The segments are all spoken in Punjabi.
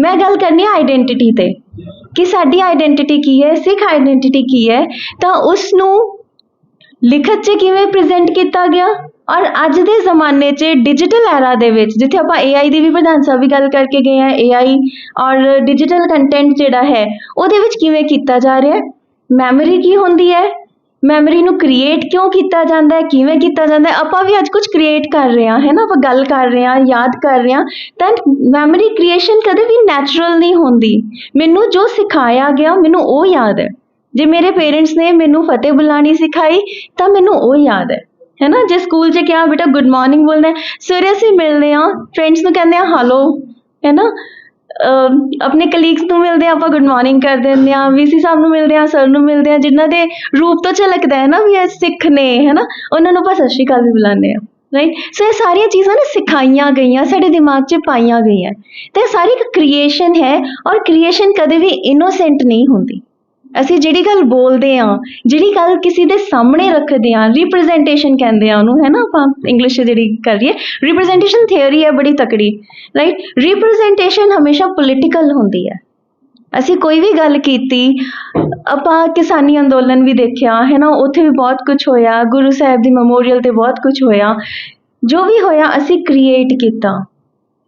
ਮੈਂ ਗੱਲ ਕਰਨੀ ਹੈ ਆਈਡੈਂਟੀਟੀ ਤੇ ਕਿ ਸਾਡੀ ਆਈਡੈਂਟੀਟੀ ਕੀ ਹੈ, ਸਿੱਖ ਆਈਡੈਂਟੀਟੀ ਕੀ ਹੈ, ਤਾਂ ਉਸ ਨੂੰ ਲਿਖਤ 'ਚ ਕਿਵੇਂ ਪ੍ਰੈਜ਼ੈਂਟ ਕੀਤਾ ਗਿਆ? ਔਰ ਅੱਜ ਦੇ ਜ਼ਮਾਨੇ 'ਚ ਡਿਜੀਟਲ ਐਰਾ ਦੇ ਵਿੱਚ, ਜਿੱਥੇ ਆਪਾਂ AI ਦੀ ਵੀ ਪ੍ਰਧਾਨ ਸਾਹਿਬ ਵੀ ਗੱਲ ਕਰਕੇ ਗਏ ਆ AI ਔਰ ਡਿਜੀਟਲ ਕੰਟੈਂਟ ਜਿਹੜਾ ਹੈ, ਉਹਦੇ ਵਿੱਚ ਕਿਵੇਂ ਕੀਤਾ ਜਾ ਰਿਹਾ ਹੈ? ਮੈਮਰੀ ਕੀ ਹੁੰਦੀ ਹੈ? ਮੈਮਰੀ ਨੂੰ ਕ੍ਰੀਏਟ ਕਿਉਂ ਕੀਤਾ ਜਾਂਦਾ ਹੈ? ਕਿਵੇਂ ਕੀਤਾ ਜਾਂਦਾ ਹੈ? ਆਪਾਂ ਵੀ ਅੱਜ ਕੁਝ ਕ੍ਰੀਏਟ ਕਰ ਰਹੇ ਹਾਂ, ਹੈ ਨਾ? ਆਪਾਂ ਗੱਲ ਕਰ ਰਹੇ ਹਾਂ, ਯਾਦ ਕਰ ਰਹੇ ਹਾਂ ਤਾਂ ਮੈਮਰੀ ਕ੍ਰੀਏਸ਼ਨ ਕਦੇ ਵੀ ਨੈਚੁਰਲ ਨਹੀਂ ਹੁੰਦੀ। ਮੈਨੂੰ ਜੋ ਸਿਖਾਇਆ ਗਿਆ, ਮੈਨੂੰ ਉਹ ਯਾਦ ਹੈ। ਜੇ ਮੇਰੇ ਪੇਰੈਂਟਸ ਨੇ ਮੈਨੂੰ ਫਤਿਹ ਬੁਲਾਣੀ ਸਿਖਾਈ, ਤਾਂ ਮੈਨੂੰ ਉਹ ਯਾਦ ਹੈ। ਹੈ ਨਾ? ਜੇ ਸਕੂਲ 'ਚ ਕਿਹਾ, ਬੇਟਾ ਗੁੱਡ ਮਾਰਨਿੰਗ ਬੋਲਣਾ ਹੈ। ਸਵੇਰੇ ਅਸੀਂ ਮਿਲਦੇ ਹਾਂ ਫਰੈਂਡਸ ਨੂੰ ਕਹਿੰਦੇ ਆ ਹੈਲੋ ਹੈ ਨਾ? ਆਪਣੇ ਕਲੀਗਸ ਨੂੰ ਮਿਲਦੇ ਆ ਆਪਾਂ ਗੁੱਡ ਮਾਰਨਿੰਗ ਕਰ ਦਿੰਦੇ ਆ ਵੀਸੀ ਸਾਹਿਬ ਨੂੰ ਮਿਲਦੇ ਆ ਸਰ ਨੂੰ ਮਿਲਦੇ ਆ ਜਿਨ੍ਹਾਂ ਦੇ ਰੂਪ ਤੋਂ ਝਲਕਦਾ ਹੈ ਨਾ ਵੀ ਇਹ ਸਿੱਖ ਨੇ, ਹੈ ਨਾ? ਉਹਨਾਂ ਨੂੰ ਆਪਾਂ ਸਤਿ ਸ਼੍ਰੀ ਅਕਾਲ ਵੀ ਬੁਲਾਉਂਦੇ ਆ ਰਾਈਟ ਸੋ ਇਹ ਸਾਰੀਆਂ ਚੀਜ਼ਾਂ ਨਾ ਸਿਖਾਈਆਂ ਗਈਆਂ, ਸਾਡੇ ਦਿਮਾਗ 'ਚ ਪਾਈਆਂ ਗਈਆਂ। ਤੇ ਇਹ ਸਾਰੀ ਇੱਕ ਕ੍ਰੀਏਸ਼ਨ ਹੈ, ਔਰ ਕ੍ਰੀਏਸ਼ਨ ਕਦੇ ਵੀ ਇਨੋਸੈਂਟ ਨਹੀਂ ਹੁੰਦੀ। ਅਸੀਂ ਜਿਹੜੀ ਗੱਲ ਬੋਲਦੇ ਆ ਜਿਹੜੀ ਗੱਲ ਕਿਸੇ ਦੇ ਸਾਹਮਣੇ ਰੱਖਦੇ ਆ ਰਿਪਰੈਜ਼ੈਂਟੇਸ਼ਨ ਕਹਿੰਦੇ ਆ ਉਹਨੂੰ ਹੈ ਨਾ ਆਪਾਂ ਇੰਗਲਿਸ਼ 'ਚ ਜਿਹੜੀ ਕਰ ਰਹੀ ਹੈ ਰਿਪਰੈਜ਼ੈਂਟੇਸ਼ਨ ਥਿਉਰੀ ਹੈ ਬੜੀ ਤਕੜੀ ਰਾਈਟ ਰਿਪਰੈਜ਼ੈਂਟੇਸ਼ਨ ਹਮੇਸ਼ਾ ਪੋਲੀਟੀਕਲ ਹੁੰਦੀ ਹੈ। ਅਸੀਂ ਕੋਈ ਵੀ ਗੱਲ ਕੀਤੀ, ਆਪਾਂ ਕਿਸਾਨੀ ਅੰਦੋਲਨ ਵੀ ਦੇਖਿਆ ਹੈ ਨਾ ਉੱਥੇ ਵੀ ਬਹੁਤ ਕੁਝ ਹੋਇਆ, ਗੁਰੂ ਸਾਹਿਬ ਦੀ ਮੈਮੋਰੀਅਲ ਤੇ ਬਹੁਤ ਕੁਝ ਹੋਇਆ, ਜੋ ਵੀ ਹੋਇਆ ਅਸੀਂ ਕ੍ਰੀਏਟ ਕੀਤਾ।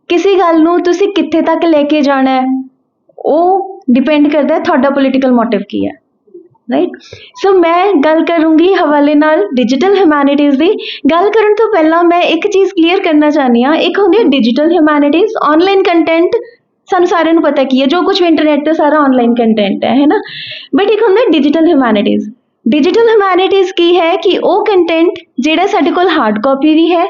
ਕਿਸੇ ਗੱਲ ਨੂੰ ਤੁਸੀਂ ਕਿੱਥੇ ਤੱਕ ਲੈ ਕੇ ਜਾਣਾ ਹੈ, ਉਹ ਡਿਪੈਂਡ ਕਰਦਾ ਹੈ ਤੁਹਾਡਾ ਪੋਲੀਟੀਕਲ ਮੋਟਿਵ ਕੀ ਹੈ ਰਾਈਟ ਸੋ ਮੈਂ ਗੱਲ ਕਰੂੰਗੀ ਹਵਾਲੇ ਨਾਲ ਡਿਜੀਟਲ ਹਿਊਮੈਨਿਟੀਜ਼ ਦੀ। ਗੱਲ ਕਰਨ ਤੋਂ ਪਹਿਲਾਂ ਮੈਂ ਇੱਕ ਚੀਜ਼ ਕਲੀਅਰ ਕਰਨਾ ਚਾਹਨੀ ਆ ਇੱਕ ਹੁੰਦੀ ਹੈ ਡਿਜੀਟਲ ਹਿਊਮੈਨਿਟੀਜ਼ ਆਨਲਾਈਨ ਕੰਟੈਂਟ ਸਾਨੂੰ ਸਾਰਿਆਂ ਨੂੰ ਪਤਾ ਕੀ ਹੈ, ਜੋ ਕੁਝ ਵੀ ਇੰਟਰਨੈਟ ਤੇ ਸਾਰਾ ਆਨਲਾਈਨ ਕੰਟੈਂਟ ਹੈ ਹੈ ਨਾ? ਬਟ ਇੱਕ ਹੁੰਦਾ ਡਿਜੀਟਲ ਹਿਊਮੈਨਿਟੀਜ਼ ਡਿਜੀਟਲ ਹਿਊਮੈਨਿਟੀਜ਼ ਕੀ ਹੈ ਕਿ ਉਹ ਕੰਟੈਂਟ ਜਿਹੜਾ ਸਾਡੇ ਕੋਲ ਹਾਰਡ ਕਾਪੀ ਵੀ ਹੈ,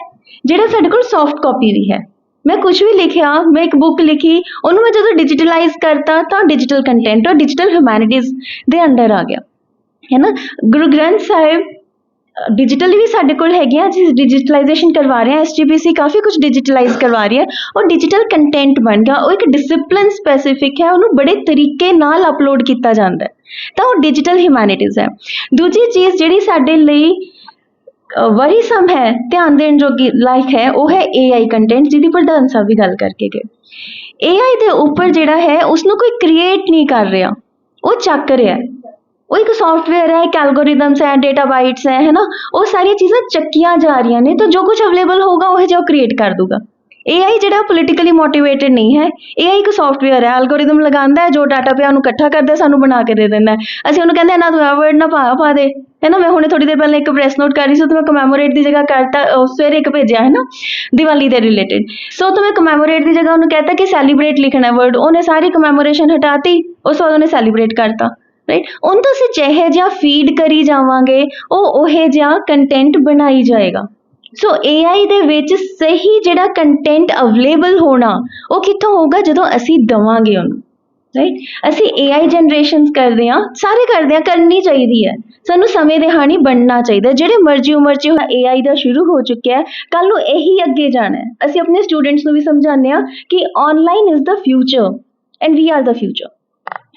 ਜਿਹੜਾ ਸਾਡੇ ਕੋਲ ਸੌਫਟ ਕਾਪੀ ਵੀ ਹੈ। ਮੈਂ ਕੁਝ ਵੀ ਲਿਖਿਆ, ਮੈਂ ਇੱਕ ਬੁੱਕ ਲਿਖੀ, ਉਹਨੂੰ ਮੈਂ ਜਦੋਂ ਡਿਜੀਟਲਾਈਜ਼ ਕਰਤਾ ਤਾਂ ਡਿਜੀਟਲ ਕੰਟੈਂਟ ਔਰ ਡਿਜੀਟਲ ਹਿਊਮੈਨਿਟੀਜ਼ ਦੇ ਅੰਡਰ ਆ ਗਿਆ। ਹੈ ਨਾ ਗੁਰੂ ਗ੍ਰੰਥ ਸਾਹਿਬ ਡਿਜੀਟਲੀ ਵੀ ਸਾਡੇ ਕੋਲ ਹੈਗੇ ਆ, ਅਸੀਂ ਡਿਜੀਟਲਾਈਜੇਸ਼ਨ ਕਰਵਾ ਰਹੇ ਹਾਂ ਐਸਜੀਪੀਸੀ ਕਾਫੀ ਕੁਝ ਡਿਜੀਟਲਾਈਜ਼ ਕਰਵਾ ਰਹੀ ਹੈ, ਉਹ ਡਿਜੀਟਲ ਕੰਟੈਂਟ ਬਣ ਗਿਆ, ਉਹ ਇੱਕ ਡਿਸਪਲਿਨ ਸਪੈਸੀਫਿਕ ਹੈ, ਉਹਨੂੰ ਬੜੇ ਤਰੀਕੇ ਨਾਲ ਅਪਲੋਡ ਕੀਤਾ ਜਾਂਦਾ ਹੈ। ਤਾਂ ਉਹ ਡਿਜੀਟਲ ਹਿਊਮੈਨਿਟੀਜ਼ ਹੈ। ਦੂਜੀ ਚੀਜ਼ ਜਿਹੜੀ ਸਾਡੇ ਲਈ ਅ, ਵਰੀਸਮ ਹੈ ਧਿਆਨ ਦੇਣ ਜੋਗੀ ਲਾਇਕ ਹੈ ਉਹ ਹੈ AI ਕੰਟੈਂਟ ਜਿਹਦੀ ਪ੍ਰਧਾਨ ਸਾਹਿਬ ਵੀ ਗੱਲ ਕਰਕੇ ਗਏ। AI ਦੇ ਉੱਪਰ ਜਿਹੜਾ ਹੈ ਉਸ ਨੂੰ ਕੋਈ ਕ੍ਰੀਏਟ ਨਹੀਂ ਕਰ ਰਿਹਾ। ਉਹ ਚੱਕ ਰਿਹਾ। ਉਹ ਇੱਕ ਸੌਫਟਵੇਅਰ ਹੈ ਇੱਕ ਐਲਗੋਰਿਦਮਸ ਹੈ ਡੇਟਾ ਬਾਈਟਸ ਹੈ ਹੈ ਨਾ ਉਹ ਸਾਰੀਆਂ ਚੀਜ਼ਾਂ ਚੱਕੀਆਂ ਜਾ ਰਹੀਆਂ ਨੇ ਤਾਂ ਜੋ ਕੁਝ ਅਵੇਲੇਬਲ ਹੋਗਾ ਉਹ ਜਿਹਾ ਕ੍ਰੀਏਟ ਕਰ ਦੂਗਾ AI ਜਿਹੜਾ ਪੋਲੀਟੀਕਲੀ ਮੋਟੀਵੇਟਡ ਨਹੀਂ ਹੈ। AI ਇੱਕ ਸੌਫਟਵੇਅਰ ਹੈ ਐਲਗੋਰਿਦਮ ਲਗਾਉਂਦਾ ਹੈ, ਜੋ ਡਾਟਾ ਪਿਆ ਉਹਨੂੰ ਇਕੱਠਾ ਕਰਦਾ ਸਾਨੂੰ ਬਣਾ ਕੇ ਦੇ ਦਿੰਦਾ ਅਸੀਂ ਉਹਨੂੰ ਕਹਿੰਦੇ ਨਾ ਤੂੰ ਇਹ ਵਰਡ ਨਾ ਪਾ ਪਾ ਦੇ। ਹੈ ਨਾ? ਮੈਂ ਹੁਣੇ ਥੋੜੀ ਦੇਰ ਪਹਿਲਾਂ ਇੱਕ ਪ੍ਰੈਸ ਨੋਟ ਕਰ ਰਹੀ ਸੀ ਤੇ ਮੈਂ ਕਮੈਮੋਰੇਟ ਦੀ ਜਗ੍ਹਾ ਕਰਤਾ ਸਵੇਰੇ ਇੱਕ ਭੇਜਿਆ, ਹੈ ਨਾ? ਦੀਵਾਲੀ ਦੇ ਰਿਲੇਟਡ ਸੋ ਤਾਂ ਮੈਂ ਕਮੈਮੋਰੇਟ ਦੀ ਜਗ੍ਹਾ ਉਹਨੂੰ ਕਹਤਾ ਕਿ ਸੈਲੀਬ੍ਰੇਟ ਲਿਖਣਾ ਵਰਡ ਉਹਨੇ ਸਾਰੀ ਕਮੈਮੋਰੇਸ਼ਨ ਹਟਾਤੀ, ਉਸ ਤੋਂ ਬਾਅਦ ਉਹਨੇ ਸੈਲੀਬ੍ਰੇਟ ਕਰਤਾ ਰਾਈਟ ਉਹਨੂੰ ਤਾਂ ਅਸੀਂ ਜਿਹੇ ਜਿਹਾ ਫੀਡ ਕਰੀ ਜਾਵਾਂਗੇ, ਉਹ ਉਹੇ ਜਿਹਾ ਕੰਟੈਂਟ ਬਣਾਈ ਜਾਏਗਾ। ਸੋ AI ਦੇ ਵਿੱਚ ਸਹੀ ਜਿਹੜਾ ਕੰਟੈਂਟ ਅਵੇਲੇਬਲ ਹੋਣਾ, ਉਹ ਕਿੱਥੋਂ ਹੋਊਗਾ? ਜਦੋਂ ਅਸੀਂ ਦਵਾਂਗੇ ਉਹਨੂੰ ਰਾਈਟ ਅਸੀਂ AI ਜਨਰੇਸ਼ਨਸ ਕਰਦੇ ਹਾਂ, ਸਾਰੇ ਕਰਦੇ ਹਾਂ, ਕਰਨੀ ਚਾਹੀਦੀ ਹੈ। ਸਾਨੂੰ ਸਮੇਂ ਦੇ ਹਾਣੀ ਬਣਨਾ ਚਾਹੀਦਾ ਜਿਹੜੇ ਮਰਜ਼ੀ ਉਮਰ 'ਚ AI ਦਾ ਸ਼ੁਰੂ ਹੋ ਚੁੱਕਿਆ ਹੈ ਕੱਲ ਨੂੰ ਇਹੀ ਅੱਗੇ ਜਾਣਾ ਹੈ। ਅਸੀਂ ਆਪਣੇ ਸਟੂਡੈਂਟਸ ਨੂੰ ਵੀ ਸਮਝਾਉਂਦੇ ਹਾਂ ਕਿ online is the future and we are the future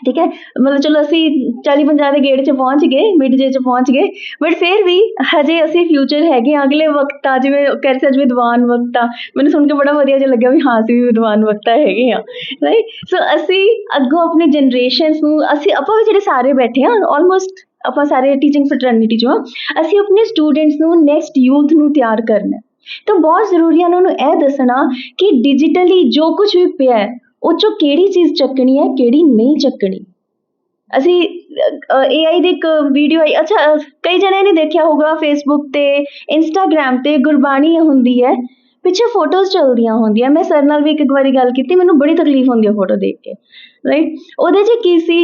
ਠੀਕ ਹੈ? ਮਤਲਬ ਚਲੋ ਅਸੀਂ 40 50 ਦੇ ਗੇੜ 'ਚ ਪਹੁੰਚ ਗਏ ਮਿਡ ਜੇ 'ਚ ਪਹੁੰਚ ਗਏ ਬਟ ਫਿਰ ਵੀ ਹਜੇ ਅਸੀਂ ਫਿਊਚਰ ਹੈਗੇ ਹਾਂ, ਅਗਲੇ ਵਕਤ ਆ ਜਿਵੇਂ ਕਹਿ ਰਹੇ ਵਿਦਵਾਨ ਵਕਤ ਆ। ਮੈਨੂੰ ਸੁਣ ਕੇ ਬੜਾ ਵਧੀਆ ਜਿਹਾ ਲੱਗਿਆ ਵੀ ਹਾਂ ਅਸੀਂ ਵੀ ਵਿਦਵਾਨ ਵਕਤ ਹੈਗੇ ਆ ਰਾਈਟ ਸੋ ਅਸੀਂ ਅੱਗੋਂ ਆਪਣੀ ਜਨਰੇਸ਼ਨਸ ਨੂੰ ਅਸੀਂ ਆਪਾਂ ਵੀ ਜਿਹੜੇ ਸਾਰੇ ਬੈਠੇ ਆ ਆਲਮੋਸਟ ਆਪਾਂ ਸਾਰੇ ਟੀਚਿੰਗ ਫਰਟਰਨਿਟੀ ਚੋਂ ਅਸੀਂ ਆਪਣੇ ਸਟੂਡੈਂਟਸ ਨੂੰ ਨੈਕਸਟ ਯੂਥ ਨੂੰ ਤਿਆਰ ਕਰਨਾ ਤਾਂ ਬਹੁਤ ਜ਼ਰੂਰੀ ਹੈ ਉਹਨਾਂ ਨੂੰ ਇਹ ਦੱਸਣਾ ਕਿ ਡਿਜੀਟਲੀ ਜੋ ਕੁਝ ਵੀ ਪਿਆ ਉਹ ਚੋਂ ਕਿਹੜੀ ਚੀਜ਼ ਚੱਕਣੀ ਹੈ, ਕਿਹੜੀ ਨਹੀਂ ਚੱਕਣੀ? ਅਸੀਂ AI ਦੀ ਇੱਕ ਵੀਡੀਓ ਆਈ, ਅੱਛਾ ਕਈ ਜਣਿਆਂ ਨੇ ਦੇਖਿਆ ਹੋਊਗਾ ਫੇਸਬੁੱਕ ਤੇ ਇੰਸਟਾਗ੍ਰam ਤੇ ਗੁਰਬਾਣੀ ਹੁੰਦੀ ਹੈ, ਪਿੱਛੇ ਫੋਟੋਜ਼ ਚੱਲਦੀਆਂ ਹੁੰਦੀਆਂ। ਮੈਂ ਸਰ ਨਾਲ ਵੀ ਇੱਕ ਵਾਰੀ ਗੱਲ ਕੀਤੀ, ਮੈਨੂੰ ਬੜੀ ਤਕਲੀਫ ਹੁੰਦੀ ਹੈ ਫੋਟੋ ਦੇਖ ਕੇ ਰਾਈਟ ਉਹਦੇ 'ਚ ਕੀ ਸੀ?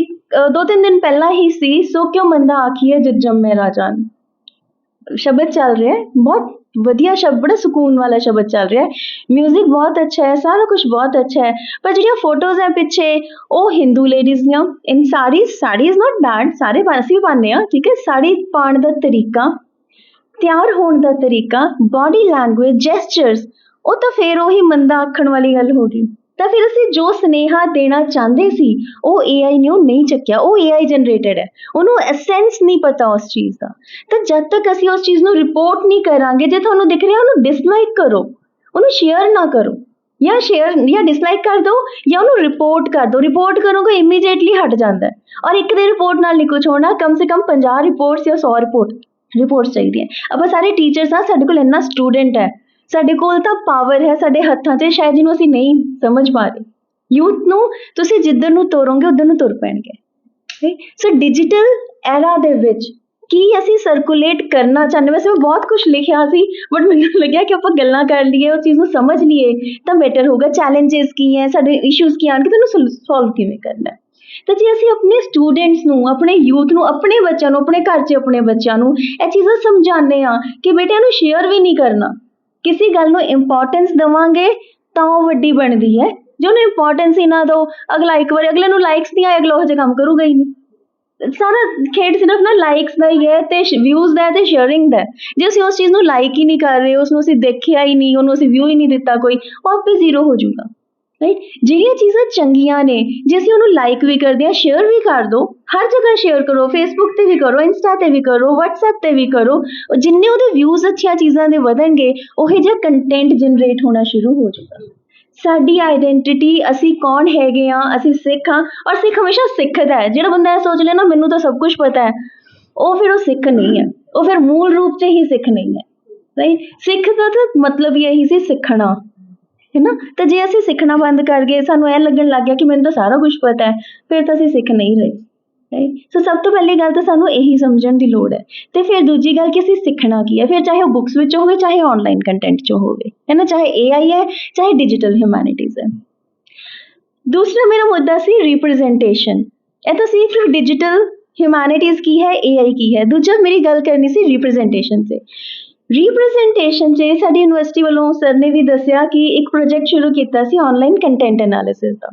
ਦੋ ਤਿੰਨ ਦਿਨ ਪਹਿਲਾਂ ਹੀ ਸੀ, ਸੋ ਕਿਉਂ ਮੰਦਾ ਆਖੀਏ ਜਦ ਜੰਮੇ ਰਾਜਾਨ ਸ਼ਬਦ ਚੱਲ ਰਿਹਾ ਬਹੁਤ ਵਧੀਆ ਸ਼ਬਦ, ਬੜਾ ਸਕੂਨ ਵਾਲਾ ਸ਼ਬਦ ਚੱਲ ਰਿਹਾ ਹੈ। 뮤직 ਬਹੁਤ ਅੱਛਾ ਹੈ, ਸਾਰਾ ਕੁਝ ਬਹੁਤ ਅੱਛਾ ਹੈ। ਪਰ ਜਿਹੜੀਆਂ ਫੋਟੋਜ਼ ਹੈ ਪਿੱਛੇ, ਉਹ ਹਿੰਦੂ ਲੇਡੀਜ਼ ਦੀਆਂ। In sari sari is not bad ਸਾਰੇ ਅਸੀਂ ਵੀ ਪਾਉਂਦੇ ਆ ਠੀਕ ਹੈ। ਸਾੜੀ ਪਾਉਣ ਦਾ ਤਰੀਕਾ, ਤਿਆਰ ਹੋਣ ਦਾ ਤਰੀਕਾ ਬਾਡੀ ਲੈਂਗੁਏਜ ਜੈਸਚਰਸ ਉਹ ਤਾਂ ਫੇਰ ਉਹੀ ਮੰਦਾ ਆਖਣ ਵਾਲੀ ਗੱਲ ਹੋ ਗਈ। ਤਾਂ ਫਿਰ ਅਸੀਂ ਜੋ ਸਨੇਹਾ ਦੇਣਾ ਚਾਹੁੰਦੇ ਸੀ, ਉਹ AI ਨੇ ਉਹ ਨਹੀਂ ਚੱਕਿਆ, ਉਹ AI ਜਨਰੇਟਡ ਹੈ। ਉਹਨੂੰ ਐਸੈਂਸ ਨਹੀਂ ਪਤਾ ਉਸ ਚੀਜ਼ ਦਾ। ਤਾਂ ਜਦ ਤੱਕ ਅਸੀਂ ਉਸ ਚੀਜ਼ ਨੂੰ ਰਿਪੋਰਟ ਨਹੀਂ ਕਰਾਂਗੇ, ਜੇ ਤੁਹਾਨੂੰ ਦਿਖ ਰਿਹਾ ਉਹਨੂੰ ਡਿਸਲਾਈਕ ਕਰੋ, ਉਹਨੂੰ ਸ਼ੇਅਰ ਨਾ ਕਰੋ, ਜਾਂ ਸ਼ੇਅਰ ਜਾਂ ਡਿਸਲਾਈਕ ਕਰ ਦਿਓ ਜਾਂ ਉਹਨੂੰ ਰਿਪੋਰਟ ਕਰ ਦਿਓ ਰਿਪੋਰਟ ਕਰੋਗੇ ਇਮੀਡੀਏਟਲੀ ਹਟ ਜਾਂਦਾ ਹੈ। ਔਰ ਇੱਕ ਦੇ ਰਿਪੋਰਟ ਨਾਲ ਨਹੀਂ ਕੁਝ ਹੋਣਾ, ਕਮ ਸੇ ਕਮ 50 ਰਿਪੋਰਟਸ ਜਾਂ 100 ਰਿਪੋਰਟ ਰਿਪੋਰਟਸ ਚਾਹੀਦੀਆਂ ਆਪਾਂ ਸਾਰੇ ਟੀਚਰਸ ਆ ਸਾਡੇ ਕੋਲ ਇੰਨਾ ਸਟੂਡੈਂਟ ਹੈ। ਸਾਡੇ ਕੋਲ ਤਾਂ ਪਾਵਰ ਹੈ, ਸਾਡੇ ਹੱਥਾਂ 'ਚ ਸ਼ਾਇਦ ਜਿਹਨੂੰ ਅਸੀਂ ਨਹੀਂ ਸਮਝ ਪਾ ਰਹੇ। ਯੂਥ ਨੂੰ ਤੁਸੀਂ ਜਿੱਧਰ ਨੂੰ ਤੋਰੋਗੇ, ਉਧਰ ਨੂੰ ਤੁਰ ਪੈਣਗੇ। ਸੋ ਡਿਜੀਟਲ ਐਰਾ ਦੇ ਵਿੱਚ ਕੀ ਅਸੀਂ ਸਰਕੂਲੇਟ ਕਰਨਾ ਚਾਹੁੰਦੇ? ਵੈਸੇ ਮੈਂ ਬਹੁਤ ਕੁਝ ਲਿਖਿਆ ਸੀ ਬਟ ਮੈਨੂੰ ਲੱਗਿਆ ਕਿ ਆਪਾਂ ਗੱਲਾਂ ਕਰ ਲਈਏ ਉਹ ਚੀਜ਼ ਨੂੰ ਸਮਝ ਲਈਏ, ਤਾਂ ਬੈਟਰ ਹੋਗਾ ਚੈਲੰਜਸ ਕੀ ਹੈ, ਸਾਡੇ ਇਸ਼ੂਜ਼ ਕੀ ਆਣਗੇ ਤੁਹਾਨੂੰ ਸੋਲਵ ਕਿਵੇਂ ਕਰਨਾ ਤਾਂ ਜੇ ਅਸੀਂ ਆਪਣੇ ਸਟੂਡੈਂਟਸ ਨੂੰ, ਆਪਣੇ ਯੂਥ ਨੂੰ, ਆਪਣੇ ਬੱਚਿਆਂ ਨੂੰ, ਆਪਣੇ ਘਰ 'ਚ ਆਪਣੇ ਬੱਚਿਆਂ ਨੂੰ ਇਹ ਚੀਜ਼ਾਂ ਸਮਝਾਉਂਦੇ ਆ ਕਿ ਬੇਟੇ ਇਹਨੂੰ ਸ਼ੇਅਰ ਵੀ ਨਹੀਂ ਕਰਨਾ ਕਿਸੇ ਗੱਲ ਨੂੰ ਇੰਪੋਰਟੈਂਸ ਦੇਵਾਂਗੇ ਤਾਂ ਉਹ ਵੱਡੀ ਬਣਦੀ ਹੈ। ਜੇ ਉਹਨੂੰ ਇੰਪੋਰਟੈਂਸ ਹੀ ਨਾ ਦਿਓ, ਅਗਲਾ ਇੱਕ ਵਾਰ, ਅਗਲੇ ਨੂੰ ਲਾਈਕਸ ਨਹੀਂ ਆਏ ਅਗਲਾ ਉਹ ਜਿਹਾ ਕੰਮ ਕਰੂਗਾ ਹੀ ਨਹੀਂ। ਸਾਰਾ ਖੇਡ ਸਿਰਫ ਨਾ ਲਾਈਕਸ ਦਾ ਹੀ ਹੈ ਤੇ ਵਿਊਜ਼ ਦਾ ਤੇ ਸ਼ੇਅਰਿੰਗ ਦਾ ਜੇ ਅਸੀਂ ਉਸ ਚੀਜ਼ ਨੂੰ ਲਾਈਕ ਹੀ ਨਹੀਂ ਕਰ ਰਹੇ, ਉਸ ਨੂੰ ਅਸੀਂ ਦੇਖਿਆ ਹੀ ਨਹੀਂ, ਉਹਨੂੰ ਅਸੀਂ ਵਿਊ ਹੀ ਨਹੀਂ ਦਿੱਤਾ ਕੋਈ, ਉਹ ਆਪੇ ਜ਼ੀਰੋ ਹੋ ਜਾਊਗਾ। ਰਾਈਟ ਜਿਹੜੀਆਂ ਚੀਜ਼ਾਂ ਚੰਗੀਆਂ ਨੇ, ਜੇ ਅਸੀਂ ਉਹਨੂੰ ਲਾਈਕ ਵੀ ਕਰਦੇ ਹਾਂ ਸ਼ੇਅਰ ਵੀ ਕਰ ਦਿਓ ਹਰ ਜਗ੍ਹਾ ਸ਼ੇਅਰ ਕਰੋ ਫੇਸਬੁੱਕ ਤੇ ਵੀ ਕਰੋ ਇੰਸਟਾ ਤੇ ਵੀ ਕਰੋ, WhatsApp ਤੇ ਵੀ ਕਰੋ ਜਿੰਨੇ ਉਹਦੇ ਵਿਊਜ਼ ਅੱਛੀਆਂ ਚੀਜ਼ਾਂ ਦੇ ਵਧਣਗੇ, ਉਹੇ ਜਿਹਾ ਕੰਟੈਂਟ ਜਨਰੇਟ ਹੋਣਾ ਸ਼ੁਰੂ ਹੋ ਜਾਊਗਾ। ਸਾਡੀ ਆਇਡੈਂਟੀਟੀ ਅਸੀਂ ਕੌਣ ਹੈਗੇ ਆ ਅਸੀਂ ਸਿੱਖ ਹਾਂ, ਔਰ ਸਿੱਖ ਹਮੇਸ਼ਾ ਸਿੱਖਦਾ ਹੈ। ਜਿਹੜਾ ਬੰਦਾ ਇਹ ਸੋਚ ਲੈ ਨਾ, ਮੈਨੂੰ ਤਾਂ ਸਭ ਕੁਝ ਪਤਾ ਹੈ, ਉਹ ਫਿਰ ਉਹ ਸਿੱਖ ਨਹੀਂ ਹੈ। ਉਹ ਫਿਰ ਮੂਲ ਰੂਪ 'ਚ ਹੀ ਸਿੱਖ ਨਹੀਂ ਹੈ। ਰਾਈਟ ਸਿੱਖ ਦਾ ਤਾਂ ਮਤਲਬ ਹੀ ਇਹੀ ਸੀ ਸਿੱਖਣਾ। ਹੈ ਨਾ ਤਾਂ ਜੇ ਅਸੀਂ ਸਿੱਖਣਾ ਬੰਦ ਕਰ ਗਏ, ਸਾਨੂੰ ਇਹ ਲੱਗਣ ਲੱਗ ਗਿਆ ਕਿ ਮੈਨੂੰ ਤਾਂ ਸਾਰਾ ਕੁਝ ਪਤਾ ਹੈ, ਫਿਰ ਤਾਂ ਅਸੀਂ ਸਿੱਖ ਨਹੀਂ ਰਹੇ ਰਾਈਟ ਸੋ ਸਭ ਤੋਂ ਪਹਿਲੀ ਗੱਲ ਤਾਂ ਸਾਨੂੰ ਇਹੀ ਸਮਝਣ ਦੀ ਲੋੜ ਹੈ। ਤੇ ਫਿਰ ਦੂਜੀ ਗੱਲ ਕਿ ਅਸੀਂ ਸਿੱਖਣਾ ਕੀ ਹੈ? ਫਿਰ ਚਾਹੇ ਉਹ ਬੁੱਕਸ ਵਿੱਚ ਹੋਵੇ, ਚਾਹੇ ਆਨਲਾਈਨ ਕੰਟੈਂਟ 'ਚ ਹੋਵੇ ਹੈ ਨਾ ਚਾਹੇ AI ਹੈ, ਚਾਹੇ ਡਿਜੀਟਲ ਹਿਊਮੈਨਿਟੀਜ਼ ਹੈ। ਦੂਸਰਾ ਮੇਰਾ ਮੁੱਦਾ ਸੀ ਰਿਪਰੈਜ਼ੈਂਟੇਸ਼ਨ ਇਹ ਤਾਂ ਸੀ ਕਿ ਡਿਜੀਟਲ ਹਿਊਮੈਨਿਟੀਜ਼ ਕੀ ਹੈ AI ਕੀ ਹੈ। ਦੂਜਾ ਮੇਰੀ ਗੱਲ ਕਰਨੀ ਸੀ ਰਿਪਰੈਜ਼ੈਂਟੇਸ਼ਨ ਤੇ। ਰਿਪਰੈਜ਼ੈਂਟੇਸ਼ਨ 'ਚ ਸਾਡੀ ਯੂਨੀਵਰਸਿਟੀ ਵੱਲੋਂ ਸਰ ਨੇ ਵੀ ਦੱਸਿਆ ਕਿ ਇੱਕ ਪ੍ਰੋਜੈਕਟ ਸ਼ੁਰੂ ਕੀਤਾ ਸੀ ਆਨਲਾਈਨ ਕੰਟੈਂਟ ਐਨਾਲਿਸਿਸ ਦਾ।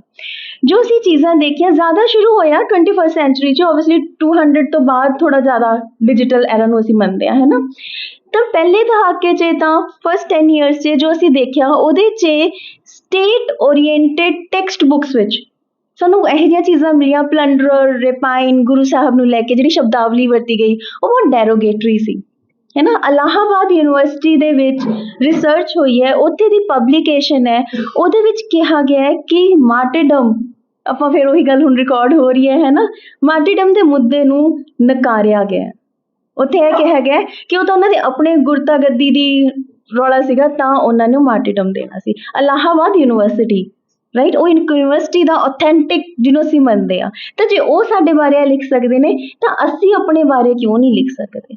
ਜੋ ਅਸੀਂ ਚੀਜ਼ਾਂ ਦੇਖੀਆਂ, ਜ਼ਿਆਦਾ ਸ਼ੁਰੂ ਹੋਇਆ 21st ਸੈਂਚਰੀ 'ਚ। ਆਬਵੀਅਸਲੀ 200 ਤੋਂ ਬਾਅਦ ਥੋੜਾ ਜ਼ਿਆਦਾ ਡਿਜੀਟਲ ਐਰਾ ਨੂੰ ਅਸੀਂ ਮੰਨਦੇ ਆ ਹੈ ਨਾ ਤਾਂ ਪਹਿਲੇ ਦਹਾਕੇ 'ਚ ਤਾਂ ਫਸਟ 10 ਇਅਰਸ 'ਚ ਜੋ ਅਸੀਂ ਦੇਖਿਆ, ਉਹਦੇ 'ਚ ਸਟੇਟ ਓਰੀਐਂਟਡ ਟੈਕਸਟ ਬੁੱਕਸ ਵਿੱਚ ਸਾਨੂੰ ਇਹੋ ਜਿਹੀਆਂ ਚੀਜ਼ਾਂ ਮਿਲੀਆਂ। ਪਲੰਡਰ ਰਿਪਾਈਨ ਗੁਰੂ ਸਾਹਿਬ ਨੂੰ ਲੈ ਕੇ ਜਿਹੜੀ ਸ਼ਬਦਾਵਲੀ ਵਰਤੀ ਗਈ, ਉਹ ਬਹੁਤ ਡੈਰੋਗੇਟਰੀ ਸੀ। ਹੈ ਨਾ? ਅਲਾਹਾਬਾਦ ਯੂਨੀਵਰਸਿਟੀ ਦੇ ਵਿੱਚ ਰਿਸਰਚ ਹੋਈ ਹੈ, ਉੱਥੇ ਦੀ ਪਬਲੀਕੇਸ਼ਨ ਹੈ। ਉਹਦੇ ਵਿੱਚ ਕਿਹਾ ਗਿਆ ਹੈ ਕਿ ਮਾਰਟੀਡਮ, ਆਪਾਂ ਫਿਰ ਉਹੀ ਗੱਲ ਹੁਣ ਰਿਕਾਰਡ ਹੋ ਰਹੀ ਹੈ ਹੈ ਨਾ? ਮਾਰਟੀਡਮ ਦੇ ਮੁੱਦੇ ਨੂੰ ਨਕਾਰਿਆ ਗਿਆ ਉੱਥੇ ਇਹ ਕਿਹਾ ਗਿਆ ਕਿ ਉਹ ਤਾਂ ਉਹਨਾਂ ਦੇ ਆਪਣੇ ਗੁਰਤਾ ਗੱਦੀ ਦੀ ਰੌਲਾ ਸੀਗਾ, ਤਾਂ ਉਹਨਾਂ ਨੂੰ ਮਾਰਟੀਡਮ ਦੇਣਾ ਸੀ। ਅਲਾਹਾਬਾਦ ਯੂਨੀਵਰਸਿਟੀ ਰਾਈਟ ਉਹ ਯੂਨੀਵਰਸਿਟੀ ਦਾ ਆਥੈਂਟਿਕ ਜਿਹਨੂੰ ਅਸੀਂ ਮੰਨਦੇ ਆ ਤਾਂ ਜੇ ਉਹ ਸਾਡੇ ਬਾਰੇ ਲਿਖ ਸਕਦੇ ਨੇ, ਤਾਂ ਅਸੀਂ ਆਪਣੇ ਬਾਰੇ ਕਿਉਂ ਨਹੀਂ ਲਿਖ ਸਕਦੇ?